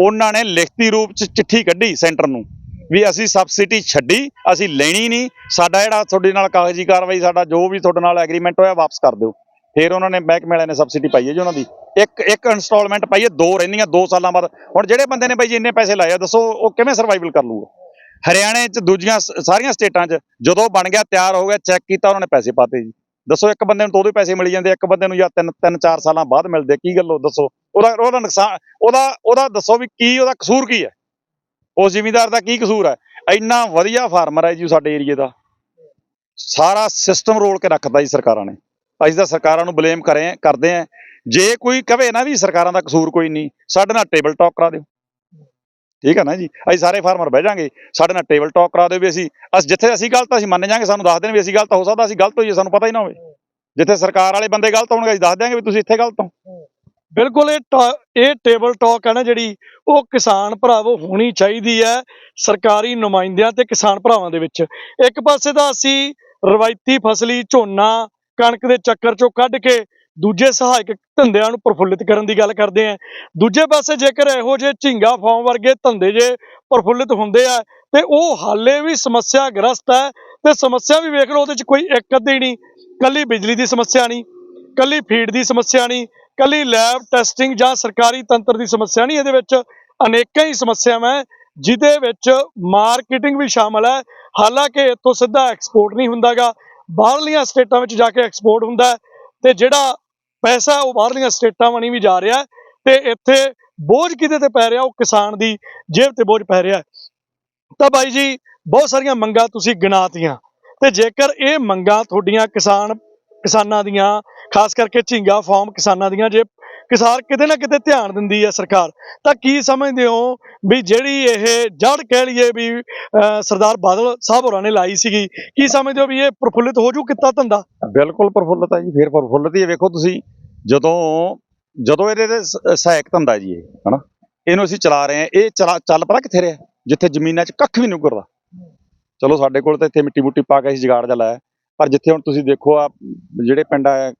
ਉਹਨਾਂ ਨੇ ਲਿਖਤੀ ਰੂਪ ਚ ਚਿੱਠੀ ਕੱਢੀ ਸੈਂਟਰ ਨੂੰ ਵੀ ਅਸੀਂ ਸਬਸਿਡੀ ਛੱਡੀ, ਅਸੀਂ ਲੈਣੀ ਨਹੀਂ। ਸਾਡਾ ਜਿਹੜਾ ਤੁਹਾਡੇ ਨਾਲ ਕਾਗਜ਼ੀ ਕਾਰਵਾਈ, ਸਾਡਾ ਜੋ ਵੀ ਤੁਹਾਡੇ ਨਾਲ ਐਗਰੀਮੈਂਟ ਹੋਇਆ ਵਾਪਸ ਕਰ ਦਿਓ। ਫਿਰ ਉਹਨਾਂ ਨੇ ਮਹਿਕਮੇ ਵਾਲਿਆਂ ਨੇ ਸਬਸਿਡੀ ਪਾਈ ਹੈ ਜੀ ਉਹਨਾਂ ਦੀ। ਇੱਕ ਇੱਕ ਇਨਸਟਾਲਮੈਂਟ ਪਾਈ ਹੈ, ਦੋ ਰਹਿੰਦੀਆਂ, ਦੋ ਸਾਲਾਂ ਬਾਅਦ। ਹੁਣ ਜਿਹੜੇ ਬੰਦੇ ਨੇ ਬਾਈ ਜੀ ਇੰਨੇ ਪੈਸੇ ਲਾਏ ਆ, ਦੱਸੋ ਉਹ ਕਿਵੇਂ ਸਰਵਾਈਵਲ ਕਰ ਲੂਗਾ ਹਰਿਆਣੇ ਚ ਦੂਜੀਆਂ ਸ- ਸਾਰੀਆਂ ਸਟੇਟਾਂ 'ਚ ਜਦੋਂ ਬਣ ਗਿਆ, ਤਿਆਰ ਹੋ ਗਿਆ, ਚੈੱਕ ਕੀਤਾ, ਉਹਨਾਂ ਨੇ ਪੈਸੇ ਪਾਤੇ ਜੀ। ਦੱਸੋ, ਇੱਕ ਬੰਦੇ ਨੂੰ ਤਾਂ ਉਹਦੇ ਪੈਸੇ ਮਿਲ ਜਾਂਦੇ ਇੱਕ ਬੰਦੇ ਨੂੰ ਜਾਂ ਤਿੰਨ ਤਿੰਨ, ਚਾਰ ਸਾਲਾਂ ਬਾਅਦ ਮਿਲਦੇ, ਕੀ ਗੱਲੋਂ ਦੱਸੋ? ਉਹਦਾ ਉਹਦਾ ਨੁਕਸਾਨ, ਉਹਦਾ ਉਹਦਾ ਦੱਸੋ ਵੀ ਕੀ, ਉਹਦਾ ਕਸੂਰ ਕੀ ਹੈ? ਉਸ ਜ਼ਿਮੀਂਦਾਰ ਦਾ ਕੀ ਕਸੂਰ ਹੈ? ਇੰਨਾ ਵਧੀਆ ਫਾਰਮਰ ਹੈ ਜੀ ਸਾਡੇ ਏਰੀਏ ਦਾ। ਸਾਰਾ ਸਿਸਟਮ ਰੋਲ ਕੇ ਰੱਖਦਾ ਜੀ ਸਰਕਾਰਾਂ ਨੇ। ਅਸੀਂ ਤਾਂ ਸਰਕਾਰਾਂ ਨੂੰ ਬਲੇਮ ਕਰੇ, ਕਰਦੇ ਆ ਜੇ ਕੋਈ ਕਵੇ ਨਾ ਵੀ ਸਰਕਾਰਾਂ ਦਾ ਕਸੂਰ ਕੋਈ ਨਹੀਂ, ਸਾਡੇ ਨਾਲ ਟੇਬਲ ਟਾਕ ਕਰਾ ਦਿਓ। ਠੀਕ ਹੈ ਨਾ ਜੀ? ਅਸੀਂ ਸਾਰੇ ਫਾਰਮਰ ਬਹਿ ਜਾਾਂਗੇ, ਸਾਡੇ ਨਾਲ ਟੇਬਲ ਟਾਕ ਕਰਾ ਦਿਓ ਵੀ ਅਸੀਂ, ਅਸ ਜਿੱਥੇ ਅਸੀਂ ਗਲਤ ਅਸੀਂ ਮੰਨ ਜਾਾਂਗੇ, ਸਾਨੂੰ ਦੱਸ ਦੇਣ ਵੀ ਅਸੀਂ ਗਲਤ ਹੋ ਸਕਦਾ, ਅਸੀਂ ਗਲਤ ਹੋਈਏ, ਸਾਨੂੰ ਪਤਾ ਹੀ ਨਾ ਹੋਵੇ। ਜਿੱਥੇ ਸਰਕਾਰ ਵਾਲੇ ਬੰਦੇ ਗਲਤ ਹੋਣਗੇ, ਅਸੀਂ ਦੱਸ ਦਿਆਂਗੇ ਵੀ ਤੁਸੀਂ ਇੱਥੇ ਗਲਤ ਹੋ। ਬਿਲਕੁਲ, ਇਹ ਟਾ- ਇਹ ਟੇਬਲ ਟਾਕ ਹੈ ਨਾ ਜਿਹੜੀ, ਉਹ ਕਿਸਾਨ ਭਰਾਵੋ ਹੋਣੀ ਚਾਹੀਦੀ ਹੈ ਸਰਕਾਰੀ ਨੁਮਾਇੰਦਿਆਂ ਤੇ ਕਿਸਾਨ ਭਰਾਵਾਂ ਦੇ ਵਿੱਚ। ਇੱਕ ਪਾਸੇ ਤਾਂ ਅਸੀਂ ਰਵਾਇਤੀ ਫਸਲੀ ਝੋਨਾ ਕਣਕ ਦੇ ਚੱਕਰ ਚੋਂ ਕੱਢ ਕੇ ਦੂਜੇ ਸਹਾਇਕ ਧੰਦਿਆਂ ਨੂੰ ਪ੍ਰਫੁੱਲਿਤ ਕਰਨ ਦੀ ਗੱਲ ਕਰਦੇ ਆ। ਦੂਜੇ ਪਾਸੇ ਜੇਕਰ ਇਹੋ ਜਿਹੇ ਝਿੰਗਾ ਫਾਰਮ ਵਰਗੇ ਧੰਦੇ ਜੇ ਪ੍ਰਫੁੱਲਿਤ ਹੁੰਦੇ ਆ, ਤੇ ਉਹ ਹਾਲੇ ਵੀ ਸਮੱਸਿਆ ਗ੍ਰਸਤ ਹੈ ਤੇ ਸਮੱਸਿਆ ਵੀ ਵੇਖ ਲਓ, ਉਹਦੇ ਚ ਕੋਈ ਇੱਕ ਅੱਧੀ ਨਹੀਂ। ਕੱਲੀ ਬਿਜਲੀ ਦੀ ਸਮੱਸਿਆ ਨਹੀਂ, ਕੱਲੀ ਫੀਡ ਦੀ ਸਮੱਸਿਆ ਨਹੀਂ, ਕੱਲੀ ਲੈਬ ਟੈਸਟਿੰਗ ਜਾਂ ਸਰਕਾਰੀ ਤੰਤਰ ਦੀ ਸਮੱਸਿਆ ਨਹੀਂ। ਇਹਦੇ ਵਿੱਚ ਅਨੇਕਾਂ ਹੀ ਸਮੱਸਿਆਵਾਂ ਹੈ ਜਿਹਦੇ ਵਿੱਚ ਮਾਰਕੀਟਿੰਗ ਵੀ ਸ਼ਾਮਲ ਹੈ ਹਾਲਾਂਕਿ ਇੱਥੋਂ ਸਿੱਧਾ ਐਕਸਪੋਰਟ ਨਹੀਂ ਹੁੰਦਾਗਾ, ਬਾਹਰਲੀਆਂ ਸਟੇਟਾਂ ਵਿੱਚ ਜਾ ਕੇ ਐਕਸਪੋਰਟ ਹੁੰਦਾ ਹੈ ਤੇ ਜਿਹੜਾ ਪੈਸਾ ਉਹ ਬਾਹਰਲੀਆਂ ਸਟੇਟਾਂ ਵਣੀ ਵੀ ਜਾ ਰਿਹਾ ਤੇ ਇੱਥੇ ਬੋਝ ਕਿਤੇ ਤੇ ਪੈ ਰਿਹਾ, ਉਹ ਕਿਸਾਨ ਦੀ ਜੇਬ ਤੇ ਬੋਝ ਪੈ ਰਿਹਾ ਤਾਂ ਬਾਈ ਜੀ, ਬਹੁਤ ਸਾਰੀਆਂ ਮੰਗਾਂ ਤੁਸੀਂ ਗਿਣਾਤੀਆਂ। ਤੇ ਜੇਕਰ ਇਹ ਮੰਗਾਂ ਤੁਹਾਡੀਆਂ ਕਿਸਾਨ, ਕਿਸਾਨਾਂ ਦੀਆਂ, ਖਾਸ ਕਰਕੇ ਝੀਂਗਾ ਫਾਰਮ ਕਿਸਾਨਾਂ ਦੀਆਂ ਜੇ ਕਿਸਾਨ ਕਿਤੇ ਨਾ ਕਿਤੇ ਧਿਆਨ ਦਿੰਦੀ ਹੈ ਸਰਕਾਰ। ਤਾਂ ਕੀ ਸਮਝਦੇ ਹੋ ਵੀ ਜਿਹੜੀ ਇਹ ਜੜ ਕਹਿ ਲਈਏ ਵੀ ਸਰਦਾਰ ਬਾਦਲ ਸਾਹਿਬ ਹੋਰਾਂ ਨੇ ਲਾਈ ਸੀਗੀ, ਕੀ ਸਮਝਦੇ ਹੋ ਵੀ ਇਹ ਪ੍ਰਫੁੱਲਿਤ ਹੋ ਜੂ ਕਿੱਤਾ ਧੰਦਾ? ਬਿਲਕੁਲ ਪ੍ਰਫੁੱਲਤ ਹੈ ਜੀ, ਫੇਰ ਪ੍ਰਫੁੱਲਤ ਹੀ। ਹੈ ਵੇਖੋ ਤੁਸੀਂ, ਜਦੋਂ ਜਦੋਂ ਇਹਦੇ ਤੇ ਸਹਾਇਕ ਧੰਦਾ ਜੀ ਇਹ, ਹਨਾ? ਇਹਨੂੰ ਅਸੀਂ ਚਲਾ ਰਹੇ ਹਾਂ। ਇਹ ਚਲਾ, ਚੱਲ ਪਤਾ ਕਿੱਥੇ ਰਿਹਾ? ਜਿੱਥੇ ਜ਼ਮੀਨਾਂ 'ਚ ਕੱਖ ਵੀ ਨਹੀਂ ਉੱਗਰਦਾ। ਚਲੋ ਸਾਡੇ ਕੋਲ ਤਾਂ ਇੱਥੇ ਮਿੱਟੀ ਮੁੱਟੀ ਪਾ ਕੇ ਅਸੀਂ ਜਗਾੜ ਜਾ ਲਾਇਆ। ਪਰ ਜਿੱਥੇ ਹੁਣ ਤੁਸੀਂ ਦੇਖੋ ਆ, ਜਿਹੜੇ ਪਿੰਡ ਆ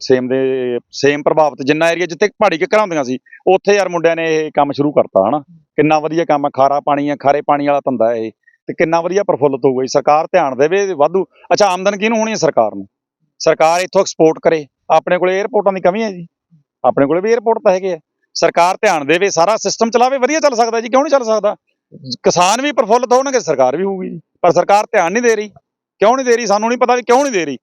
ਸੇਮ ਦੇ ਸੇਮ ਪ੍ਰਭਾਵਿਤ ਜਿੰਨਾ ਏਰੀਆ ਜਿੱਥੇ ਪਹਾੜੀ ਕਿੱਕਰਾਂ ਹੁੰਦੀਆਂ ਸੀ, ਉੱਥੇ ਯਾਰ ਮੁੰਡਿਆਂ ਨੇ ਇਹ ਕੰਮ ਸ਼ੁਰੂ ਕਰਤਾ, ਹਨਾ। ਕਿੰਨਾ ਵਧੀਆ ਕੰਮ ਆ, ਖਾਰਾ ਪਾਣੀ ਆ, ਖਾਰੇ ਪਾਣੀ ਵਾਲਾ ਧੰਦਾ ਇਹ, ਤੇ ਕਿੰਨਾ ਵਧੀਆ ਪ੍ਰਫੁੱਲਤ ਹੋਊਗਾ ਜੀ ਸਰਕਾਰ ਧਿਆਨ ਦੇਵੇ ਵਾਧੂ। ਅੱਛਾ, ਆਮਦਨ ਕਿਹਨੂੰ ਹੋਣੀ ਹੈ ਸਰਕਾਰ ਨੂੰ? ਸਰਕਾਰ ਇੱਥੋਂ ਐਕਸਪੋਰਟ ਕਰੇ। ਆਪਣੇ ਕੋਲੇ 에ਅਰਪੋਰਟਾਂ ਦੀ ਕਮੀ ਹੈ ਜੀ। ਆਪਣੇ ਕੋਲੇ ਵੀ 에ਅਰਪੋਰਟ ਤਾਂ ਹੈਗੇ ਆ। ਸਰਕਾਰ ਧਿਆਨ ਦੇਵੇ, ਸਾਰਾ ਸਿਸਟਮ ਚਲਾਵੇ, ਵਧੀਆ ਚੱਲ ਸਕਦਾ ਜੀ, ਕਿਉਂ ਨਹੀਂ ਚੱਲ ਸਕਦਾ? ਕਿਸਾਨ ਵੀ ਪ੍ਰਫੁੱਲਤ ਹੋਣਗੇ, ਸਰਕਾਰ ਵੀ ਹੋਊਗੀ ਜੀ। ਪਰ ਸਰਕਾਰ ਧਿਆਨ ਨਹੀਂ ਦੇ ਰਹੀ। ਕਿਉਂ ਨਹੀਂ ਦੇ ਰਹੀ? ਸਾਨੂੰ ਨਹੀਂ ਪਤਾ ਵੀ ਕਿਉਂ ਨਹੀਂ ਦੇ ਰਹੀ।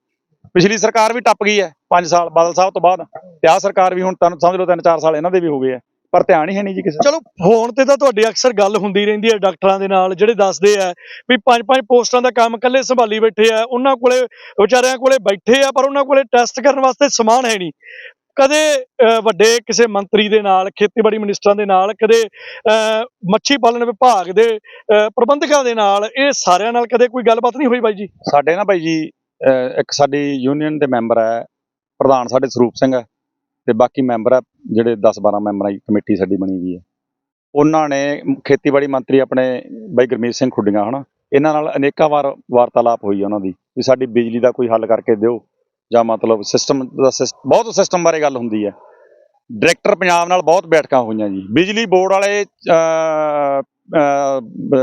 ਪਿਛਲੀ ਸਰਕਾਰ ਵੀ ਟੱਪ ਗਈ ਹੈ। 5 ਸਾਲ ਬਾਦਲ ਸਾਹਿਬ ਤੋਂ ਬਾਅਦ ਤੇ ਆਹ ਸਰਕਾਰ ਵੀ ਹੁਣ ਤੁਹਾਨੂੰ ਸਮਝ ਲਓ 3-4 ਸਾਲ ਇਹਨਾਂ ਦੇ ਵੀ ਹੋ ਗਏ ਆ ਪਰ ਧਿਆਨ ਹੀ ਹੈ ਨਹੀਂ ਜੀ ਕਿਸੇ ਚਲੋ ਫੋਨ ਤੇ ਤਾਂ ਤੁਹਾਡੀ ਅਕਸਰ ਗੱਲ ਹੁੰਦੀ ਰਹਿੰਦੀ ਹੈ ਡਾਕਟਰਾਂ ਦੇ ਨਾਲ ਜਿਹੜੇ ਦੱਸਦੇ ਆ ਵੀ ਪੰਜ ਪੰਜ ਪੋਸਟਾਂ ਦਾ ਕੰਮ ਇਕੱਲੇ ਸੰਭਾਲੀ ਬੈਠੇ ਆ ਉਹਨਾਂ ਕੋਲੇ ਵਿਚਾਰਿਆਂ ਕੋਲੇ ਬੈਠੇ ਆ ਪਰ ਉਹਨਾਂ ਕੋਲੇ ਟੈਸਟ ਕਰਨ ਵਾਸਤੇ ਸਮਾਨ ਹੈ ਨਹੀਂ। ਕਦੇ ਵੱਡੇ ਕਿਸੇ ਮੰਤਰੀ ਦੇ ਨਾਲ ਖੇਤੀਬਾੜੀ ਮਿਨਿਸਟਰਾਂ ਦੇ ਨਾਲ ਕਦੇ ਮੱਛੀ ਪਾਲਣ ਵਿਭਾਗ ਦੇ ਪ੍ਰਬੰਧਕਾਂ ਦੇ ਨਾਲ ਇਹ ਸਾਰਿਆਂ ਨਾਲ ਕਦੇ ਕੋਈ ਗੱਲਬਾਤ ਨਹੀਂ ਹੋਈ ਬਾਈ ਜੀ? ਸਾਡੇ ਨਾ ਬਾਈ ਜੀ ਇੱਕ ਸਾਡੀ ਯੂਨੀਅਨ ਦੇ ਮੈਂਬਰ ਹੈ ਪ੍ਰਧਾਨ ਸਾਡੇ ਸਰੂਪ ਸਿੰਘ ਹੈ ਤੇ ਬਾਕੀ ਮੈਂਬਰ ਆ ਜਿਹੜੇ 10-12 ਮੈਂਬਰਾਂ ਦੀ ਕਮੇਟੀ ਸਾਡੀ ਬਣੀ ਹੋਈ ਹੈ। ਉਹਨਾਂ ਨੇ ਖੇਤੀਬਾੜੀ ਮੰਤਰੀ ਆਪਣੇ ਬਾਈ ਗੁਰਮੀਤ ਸਿੰਘ ਖੁੱਡੀਆਂ, ਹਨਾ? ਇਹਨਾਂ ਨਾਲ ਅਨੇਕਾਂ ਵਾਰ ਵਾਰਤਾਲਾਪ ਹੋਈ ਉਹਨਾਂ ਦੀ ਵੀ ਸਾਡੀ ਬਿਜਲੀ ਦਾ ਕੋਈ ਹੱਲ ਕਰਕੇ ਦਿਓ ਜਾਂ ਮਤਲਬ ਸਿਸਟਮ ਦਾ ਸਿਸ- ਬਹੁਤ ਸਿਸਟਮ ਬਾਰੇ ਗੱਲ ਹੁੰਦੀ ਹੈ। ਡਾਇਰੈਕਟਰ ਪੰਜਾਬ ਨਾਲ ਬਹੁਤ ਬੈਠਕਾਂ ਹੋਈਆਂ ਜੀ। ਬਿਜਲੀ ਬੋਰਡ ਵਾਲੇ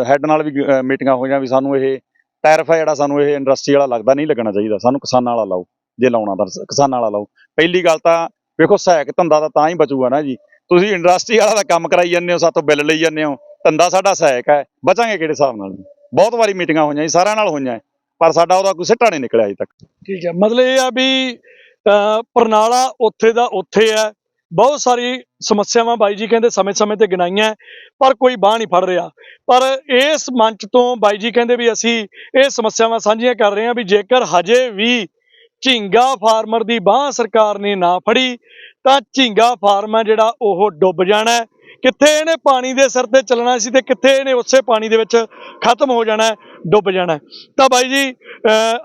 ਹੈੱਡ ਨਾਲ ਵੀ ਮੀਟਿੰਗਾਂ ਹੋਈਆਂ ਵੀ ਸਾਨੂੰ ਇਹ ਟੈਰਿਫ ਹੈ ਜਿਹੜਾ ਸਾਨੂੰ ਇਹ ਇੰਡਸਟਰੀ ਵਾਲਾ ਲੱਗਦਾ ਨਹੀਂ ਲੱਗਣਾ ਚਾਹੀਦਾ। ਸਾਨੂੰ ਕਿਸਾਨਾਂ ਵਾਲਾ ਲਾਓ। ਜੇ ਲਾਉਣਾ ਤਾਂ ਕਿਸਾਨਾਂ ਵਾਲਾ ਲਾਓ ਪਹਿਲੀ ਗੱਲ ਤਾਂ ਵੇਖੋ ਸਹਾਇਕ ਧੰਦਾ ਤਾਂ ਤਾਂ ਹੀ ਬਚੂਗਾ ਨਾ ਜੀ। ਤੁਸੀਂ ਇੰਡਸਟਰੀ ਵਾਲਾ ਦਾ ਕੰਮ ਕਰਾਈ ਜਾਂਦੇ ਹੋ, ਸਾਤੋਂ ਬਿੱਲ ਲਈ ਜਾਂਦੇ ਹੋ। ਧੰਦਾ ਸਾਡਾ ਸਹਾਇਕ ਹੈ, ਬਚਾਂਗੇ ਕਿਹੜੇ ਹਿਸਾਬ ਨਾਲ ਬਹੁਤ ਵਾਰੀ ਮੀਟਿੰਗਾਂ ਹੋਈਆਂ ਜੀ, ਸਾਰਿਆਂ ਨਾਲ ਹੋਈਆਂ। ਪਰ ਸਾਡਾ ਉਹਦਾ ਕੋਈ ਸਿੱਟਾ ਨਹੀਂ ਨਿਕਲਿਆ ਅਜੇ ਤੱਕ। ਠੀਕ ਹੈ, ਮਤਲਬ ਇਹ ਆ ਵੀ ਪਰਨਾਲਾ ਉੱਥੇ ਦਾ ਉੱਥੇ ਹੈ। ਬਹੁਤ ਸਾਰੀ ਸਮੱਸਿਆਵਾਂ ਬਾਈ ਜੀ ਕਹਿੰਦੇ ਸਮੇਂ-ਸਮੇਂ ਤੇ ਗਿਣਾਈਆਂ, ਪਰ ਕੋਈ ਬਾਹ ਨਹੀਂ ਫੜ ਰਿਹਾ। ਪਰ ਇਸ ਮੰਚ ਤੋਂ ਬਾਈ ਜੀ ਕਹਿੰਦੇ ਵੀ ਅਸੀਂ ਇਹ ਸਮੱਸਿਆਵਾਂ ਸਾਂਝੀਆਂ ਕਰ ਰਹੇ ਹਾਂ ਵੀ ਜੇਕਰ ਹਜੇ ਵੀ ਝੀਂਗਾ ਫਾਰਮਰ ਦੀ ਬਾਹ ਸਰਕਾਰ ਨੇ ਨਾ ਫੜੀ, ਤਾਂ ਝੀਂਗਾ ਫਾਰਮ ਹੈ ਜਿਹੜਾ ਉਹ ਡੁੱਬ ਜਾਣਾ ਹੈ। ਕਿੱਥੇ ਇਹਨੇ ਪਾਣੀ ਦੇ ਸਿਰ ਤੇ ਚੱਲਣਾ ਸੀ ਤੇ ਕਿੱਥੇ ਇਹਨੇ ਉਸੇ ਪਾਣੀ ਦੇ ਵਿੱਚ ਖਤਮ ਹੋ ਜਾਣਾ ਡੁੱਬ ਜਾਣਾ ਤਾਂ ਬਾਈ ਜੀ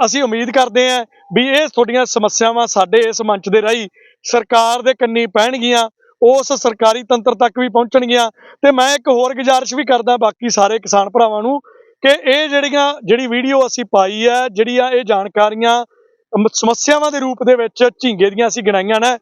ਅਸੀਂ ਉਮੀਦ ਕਰਦੇ ਹਾਂ ਵੀ ਇਹ ਤੁਹਾਡੀਆਂ ਸਮੱਸਿਆਵਾਂ ਸਾਡੇ ਇਸ ਮੰਚ ਦੇ ਰਾਹੀਂ ਸਰਕਾਰ ਦੇ ਕੰਨੀ ਪੈਣਗੀਆਂ, ਉਸ ਸਰਕਾਰੀ ਤੰਤਰ ਤੱਕ ਵੀ ਪਹੁੰਚਣਗੀਆਂ ਤੇ ਮੈਂ ਇੱਕ ਹੋਰ ਗੁਜ਼ਾਰਿਸ਼ ਵੀ ਕਰਦਾ ਬਾਕੀ ਸਾਰੇ ਕਿਸਾਨ ਭਰਾਵਾਂ ਨੂੰ ਕਿ ਇਹ ਜਿਹੜੀਆਂ, ਜਿਹੜੀ ਵੀਡੀਓ ਅਸੀਂ ਪਾਈ ਹੈ, ਜਿਹੜੀਆਂ ਇਹ ਜਾਣਕਾਰੀਆਂ ਸਮੱਸਿਆਵਾਂ ਦੇ ਰੂਪ ਦੇ ਵਿੱਚ ਝੀਂਗੇ ਦੀਆਂ ਅਸੀਂ ਗਿਣਾਈਆਂ ਨੇ।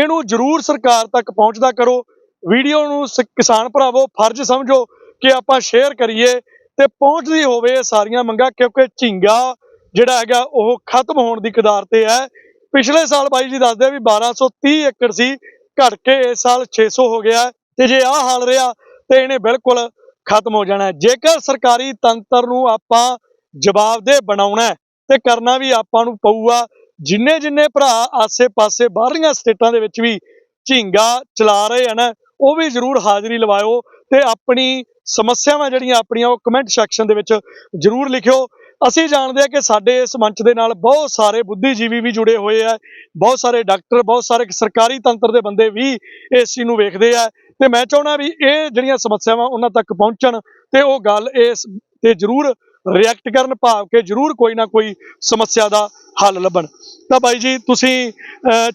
ਇਹਨੂੰ ਜ਼ਰੂਰ ਸਰਕਾਰ ਤੱਕ ਪਹੁੰਚਦਾ ਕਰੋ। ਵੀਡੀਓ ਨੂੰ ਸ- ਕਿਸਾਨ ਭਰਾਵੋ, ਫਰਜ਼ ਸਮਝੋ ਕਿ ਆਪਾਂ ਸ਼ੇਅਰ ਕਰੀਏ ਤੇ ਪਹੁੰਚਦੀ ਹੋਵੇ ਇਹ ਸਾਰੀਆਂ ਮੰਗਾਂ, ਕਿਉਂਕਿ ਝੀਂਗਾ ਜਿਹੜਾ ਹੈਗਾ ਉਹ ਖਤਮ ਹੋਣ ਦੀ ਕਦਾਰ ਤੇ ਹੈ। ਪਿਛਲੇ ਸਾਲ ਬਾਈ ਜੀ ਦੱਸਦੇ ਆ ਵੀ 1230 ਏਕੜ ਸੀ, ਘਟ ਕੇ ਇਸ ਸਾਲ 600 ਹੋ ਗਿਆ ਹੈ ਤੇ ਜੇ ਆਹ ਹਾਲ ਰਿਹਾ ਤੇ ਇਹਨੇ ਬਿਲਕੁਲ ਖਤਮ ਹੋ ਜਾਣਾ ਜੇਕਰ ਸਰਕਾਰੀ ਤੰਤਰ ਨੂੰ ਆਪਾਂ ਜਵਾਬਦੇਹ ਬਣਾਉਣਾ ਤੇ ਕਰਨਾ ਵੀ ਆਪਾਂ ਨੂੰ ਪਊਗਾ। ਜਿੰਨੇ ਜਿੰਨੇ ਭਰਾ ਆਸੇ-ਪਾਸੇ ਬਾਹਰਲੀਆਂ ਸਟੇਟਾਂ ਦੇ ਵਿੱਚ ਵੀ ਝੀਂਗਾ ਚਲਾ ਰਹੇ ਹਨ, ਉਹ ਵੀ ਜ਼ਰੂਰ ਹਾਜ਼ਰੀ ਲਵਾਇਓ ਤੇ ਆਪਣੀ ਸਮੱਸਿਆਵਾਂ ਜਿਹੜੀਆਂ ਆਪਣੀਆਂ ਉਹ ਕਮੈਂਟ ਸੈਕਸ਼ਨ ਦੇ ਵਿੱਚ ਜ਼ਰੂਰ ਲਿਖਿਓ। ਅਸੀਂ ਜਾਣਦੇ ਹਾਂ ਕਿ ਸਾਡੇ ਇਸ ਮੰਚ ਦੇ ਨਾਲ ਬਹੁਤ ਸਾਰੇ ਬੁੱਧੀਜੀਵੀ ਵੀ ਜੁੜੇ ਹੋਏ ਆ। ਬਹੁਤ ਸਾਰੇ ਡਾਕਟਰ, ਬਹੁਤ ਸਾਰੇ ਸਰਕਾਰੀ ਤੰਤਰ ਦੇ ਬੰਦੇ ਵੀ ਇਸ ਚੀਜ਼ ਨੂੰ ਵੇਖਦੇ ਆ। ਤੇ ਮੈਂ ਚਾਹੁੰਦਾ ਵੀ ਇਹ ਜਿਹੜੀਆਂ ਸਮੱਸਿਆਵਾਂ ਉਹਨਾਂ ਤੱਕ ਪਹੁੰਚਣ ਤੇ ਉਹ ਗੱਲ ਇਸ ਤੇ ਜ਼ਰੂਰ ਰਿਐਕਟ ਕਰਨ ਭਾਵ ਕਿ ਜ਼ਰੂਰ ਕੋਈ ਨਾ ਕੋਈ ਸਮੱਸਿਆ ਦਾ ਹੱਲ ਲੱਭਣ। ਤਾਂ ਬਾਈ ਜੀ ਤੁਸੀਂ ਅਹ,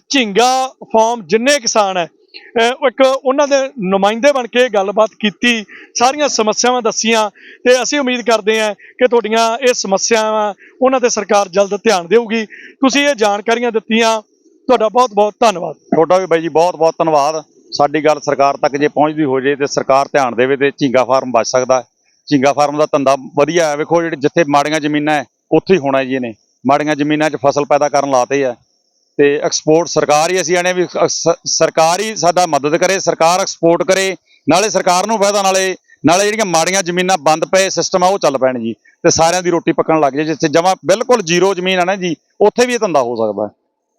ਫਾਰਮ ਜਿੰਨੇ ਕਿਸਾਨ ਹੈ ਇੱਕ ਉਹਨਾਂ ਦੇ ਨੁਮਾਇੰਦੇ ਬਣ ਕੇ ਗੱਲਬਾਤ ਕੀਤੀ ਸਾਰੀਆਂ ਸਮੱਸਿਆਵਾਂ ਦੱਸੀਆਂ ਤੇ ਅਸੀਂ ਉਮੀਦ ਕਰਦੇ ਹਾਂ ਕਿ ਤੁਹਾਡੀਆਂ ਇਹ ਸਮੱਸਿਆਵਾਂ ਉਹਨਾਂ ਤੇ ਸਰਕਾਰ ਜਲਦ ਧਿਆਨ ਦੇਊਗੀ। ਤੁਸੀਂ ਇਹ ਜਾਣਕਾਰੀਆਂ ਦਿੱਤੀਆਂ ਤੁਹਾਡਾ ਬਹੁਤ ਬਹੁਤ ਧੰਨਵਾਦ। ਤੁਹਾਡਾ ਵੀ ਬਾਈ ਜੀ ਬਹੁਤ ਬਹੁਤ ਧੰਨਵਾਦ। ਸਾਡੀ ਗੱਲ ਸਰਕਾਰ ਤੱਕ ਜੇ ਪਹੁੰਚਦੀ ਹੋ ਜੇ ਤੇ ਸਰਕਾਰ ਧਿਆਨ ਦੇਵੇ ਤੇ ਝੀਂਗਾ ਫਾਰਮ ਬਚ ਸਕਦਾ ਝੀਂਗਾ ਫਾਰਮ ਦਾ ਧੰਦਾ ਵਧੀਆ ਹੈ। ਵੇਖੋ ਜਿਹੜੇ ਜਿੱਥੇ ਮਾੜੀਆਂ ਜ਼ਮੀਨਾਂ ਹੈ, ਉੱਥੇ ਹੀ ਹੋਣਾ ਜੀ ਇਹਨੇ। ਮਾੜੀਆਂ ਜ਼ਮੀਨਾਂ 'ਚ ਫਸਲ ਪੈਦਾ ਕਰਨ ਲਾਤੇ ਆ। ਤੇ ਐਕਸਪੋਰਟ ਸਰਕਾਰ ਹੀ ਅਸੀਂ ਆਣੇ ਵੀ ਸਰਕਾਰ ਹੀ ਸਾਡਾ ਮਦਦ ਕਰੇ, ਸਰਕਾਰ ਐਕਸਪੋਰਟ ਕਰੇ, ਨਾਲੇ ਸਰਕਾਰ ਨੂੰ ਫਾਇਦਾ, ਨਾਲੇ ਨਾਲੇ ਜਿਹੜੀਆਂ ਮਾੜੀਆਂ ਜ਼ਮੀਨਾਂ ਬੰਦ ਪਏ ਸਿਸਟਮ ਆ, ਉਹ ਚੱਲ ਪੈਣ ਜੀ। ਤੇ ਸਾਰਿਆਂ ਦੀ ਰੋਟੀ ਪੱਕਣ ਲੱਗ ਜੇ ਜਿੱਥੇ ਜਮਾ ਬਿਲਕੁਲ ਜ਼ੀਰੋ ਜ਼ਮੀਨ ਆ ਨਾ ਜੀ, ਉੱਥੇ ਵੀ ਇਹ ਧੰਦਾ ਹੋ ਸਕਦਾ। ਹੈ।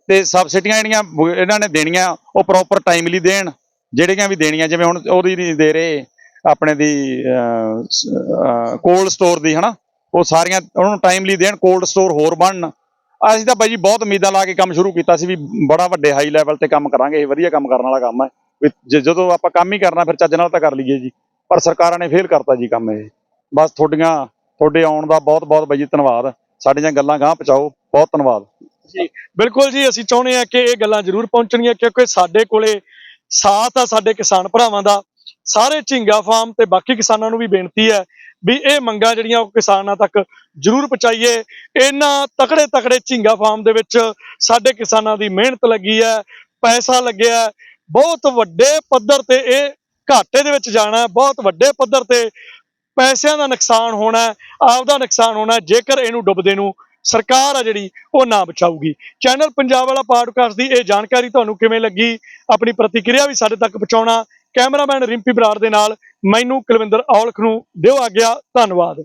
ਤੇ ਸਬਸਿਡੀਆਂ ਜਿਹੜੀਆਂ ਇਹਨਾਂ ਨੇ ਦੇਣੀਆਂ, ਉਹ ਪ੍ਰੋਪਰ ਟਾਈਮਲੀ ਦੇਣ, ਜਿਹੜੀਆਂ ਵੀ ਦੇਣੀਆਂ, ਜਿਵੇਂ ਹੁਣ ਉਹਦੀ ਨਹੀਂ ਦੇ ਰਹੇ ਆਪਣੇ ਦੀ ਕੋਲਡ ਸਟੋਰ ਦੀ, ਹਨਾ? ਉਹ ਸਾਰੀਆਂ ਉਹਨਾਂ ਨੂੰ ਟਾਈਮਲੀ ਦੇਣ ਕੋਲਡ ਸਟੋਰ ਹੋਰ ਬਣਨ। ਅਸੀਂ ਤਾਂ ਬਾਈ ਜੀ ਬਹੁਤ ਉਮੀਦਾਂ ਲਾ ਕੇ ਕੰਮ ਸ਼ੁਰੂ ਕੀਤਾ ਸੀ ਵੀ ਬੜਾ ਵੱਡੇ ਹਾਈ ਲੈਵਲ ਤੇ ਕੰਮ ਕਰਾਂਗੇ, ਇਹ ਵਧੀਆ ਕੰਮ ਕਰਨ ਵਾਲਾ ਕੰਮ ਹੈ। ਵੀ ਜੇ- ਜਦੋਂ ਆਪਾਂ ਕੰਮ ਹੀ ਕਰਨਾ, ਫਿਰ ਚੱਜ ਨਾਲ ਤਾਂ ਕਰ ਲਈਏ ਜੀ। ਪਰ ਸਰਕਾਰਾਂ ਨੇ ਫੇਲ ਕਰਤਾ ਜੀ ਕੰਮ ਇਹ। ਬਸ ਤੁਹਾਡੀਆਂ, ਤੁਹਾਡੇ ਆਉਣ ਦਾ ਬਹੁਤ ਬਹੁਤ ਬਾਈ ਜੀ ਧੰਨਵਾਦ। ਸਾਡੀਆਂ ਗੱਲਾਂ ਗਾਂ ਪਹੁੰਚਾਓ। ਬਹੁਤ ਧੰਨਵਾਦ। ਜੀ, ਬਿਲਕੁਲ ਜੀ, ਅਸੀਂ ਚਾਹੁੰਦੇ ਹਾਂ ਕਿ ਇਹ ਗੱਲਾਂ ਜ਼ਰੂਰ ਪਹੁੰਚਣਗੀਆਂ, ਕਿਉਂਕਿ ਸਾਡੇ ਕੋਲੇ ਸਾਥ ਆ ਸਾਡੇ ਕਿਸਾਨ ਭਰਾਵਾਂ ਦਾ। ਸਾਰੇ ਝਿੰਗਾ ਫਾਰਮ ਤੇ ਬਾਕੀ ਕਿਸਾਨਾਂ ਨੂੰ ਵੀ ਬੇਨਤੀ ਹੈ ਵੀ ਇਹ ਮੰਗਾਂ ਜਿਹੜੀਆਂ ਉਹ ਕਿਸਾਨਾਂ ਤੱਕ ਜ਼ਰੂਰ ਪਹੁੰਚਾਈਏ। ਇਹਨਾਂ ਤਕੜੇ ਤਕੜੇ ਝਿੰਗਾ ਫਾਰਮ ਦੇ ਵਿੱਚ ਸਾਡੇ ਕਿਸਾਨਾਂ ਦੀ ਮਿਹਨਤ ਲੱਗੀ ਹੈ, ਪੈਸਾ ਲੱਗਿਆ ਬਹੁਤ ਵੱਡੇ ਪੱਧਰ ਤੇ ਇਹ ਘਾਟੇ ਦੇ ਵਿੱਚ ਜਾਣਾ ਬਹੁਤ ਵੱਡੇ ਪੱਧਰ ਤੇ ਪੈਸਿਆਂ ਦਾ ਨੁਕਸਾਨ ਹੋਣਾ ਆਪਦਾ ਨੁਕਸਾਨ ਹੋਣਾ ਜੇਕਰ ਇਹਨੂੰ ਡੁੱਬਦੇ ਨੂੰ ਸਰਕਾਰ ਆ ਜਿਹੜੀ, ਉਹ ਨਾ ਬਚਾਊਗੀ। ਚੈਨਲ ਪੰਜਾਬ ਵਾਲਾ ਪਾਡਕਾਸਟ ਦੀ ਇਹ ਜਾਣਕਾਰੀ ਤੁਹਾਨੂੰ ਕਿਵੇਂ ਲੱਗੀ? ਆਪਣੀ ਪ੍ਰਤੀਕਿਰਿਆ ਵੀ ਸਾਡੇ ਤੱਕ ਪਹੁੰਚਾਉਣਾ। ਕੈਮਰਾਮੈਨ ਰਿੰਪੀ ਬਰਾੜ ਦੇ ਨਾਲ, ਮੈਨੂੰ ਕੁਲਵਿੰਦਰ ਔਲਖ ਨੂੰ ਦਿਓ ਆਗਿਆ, ਧੰਨਵਾਦ।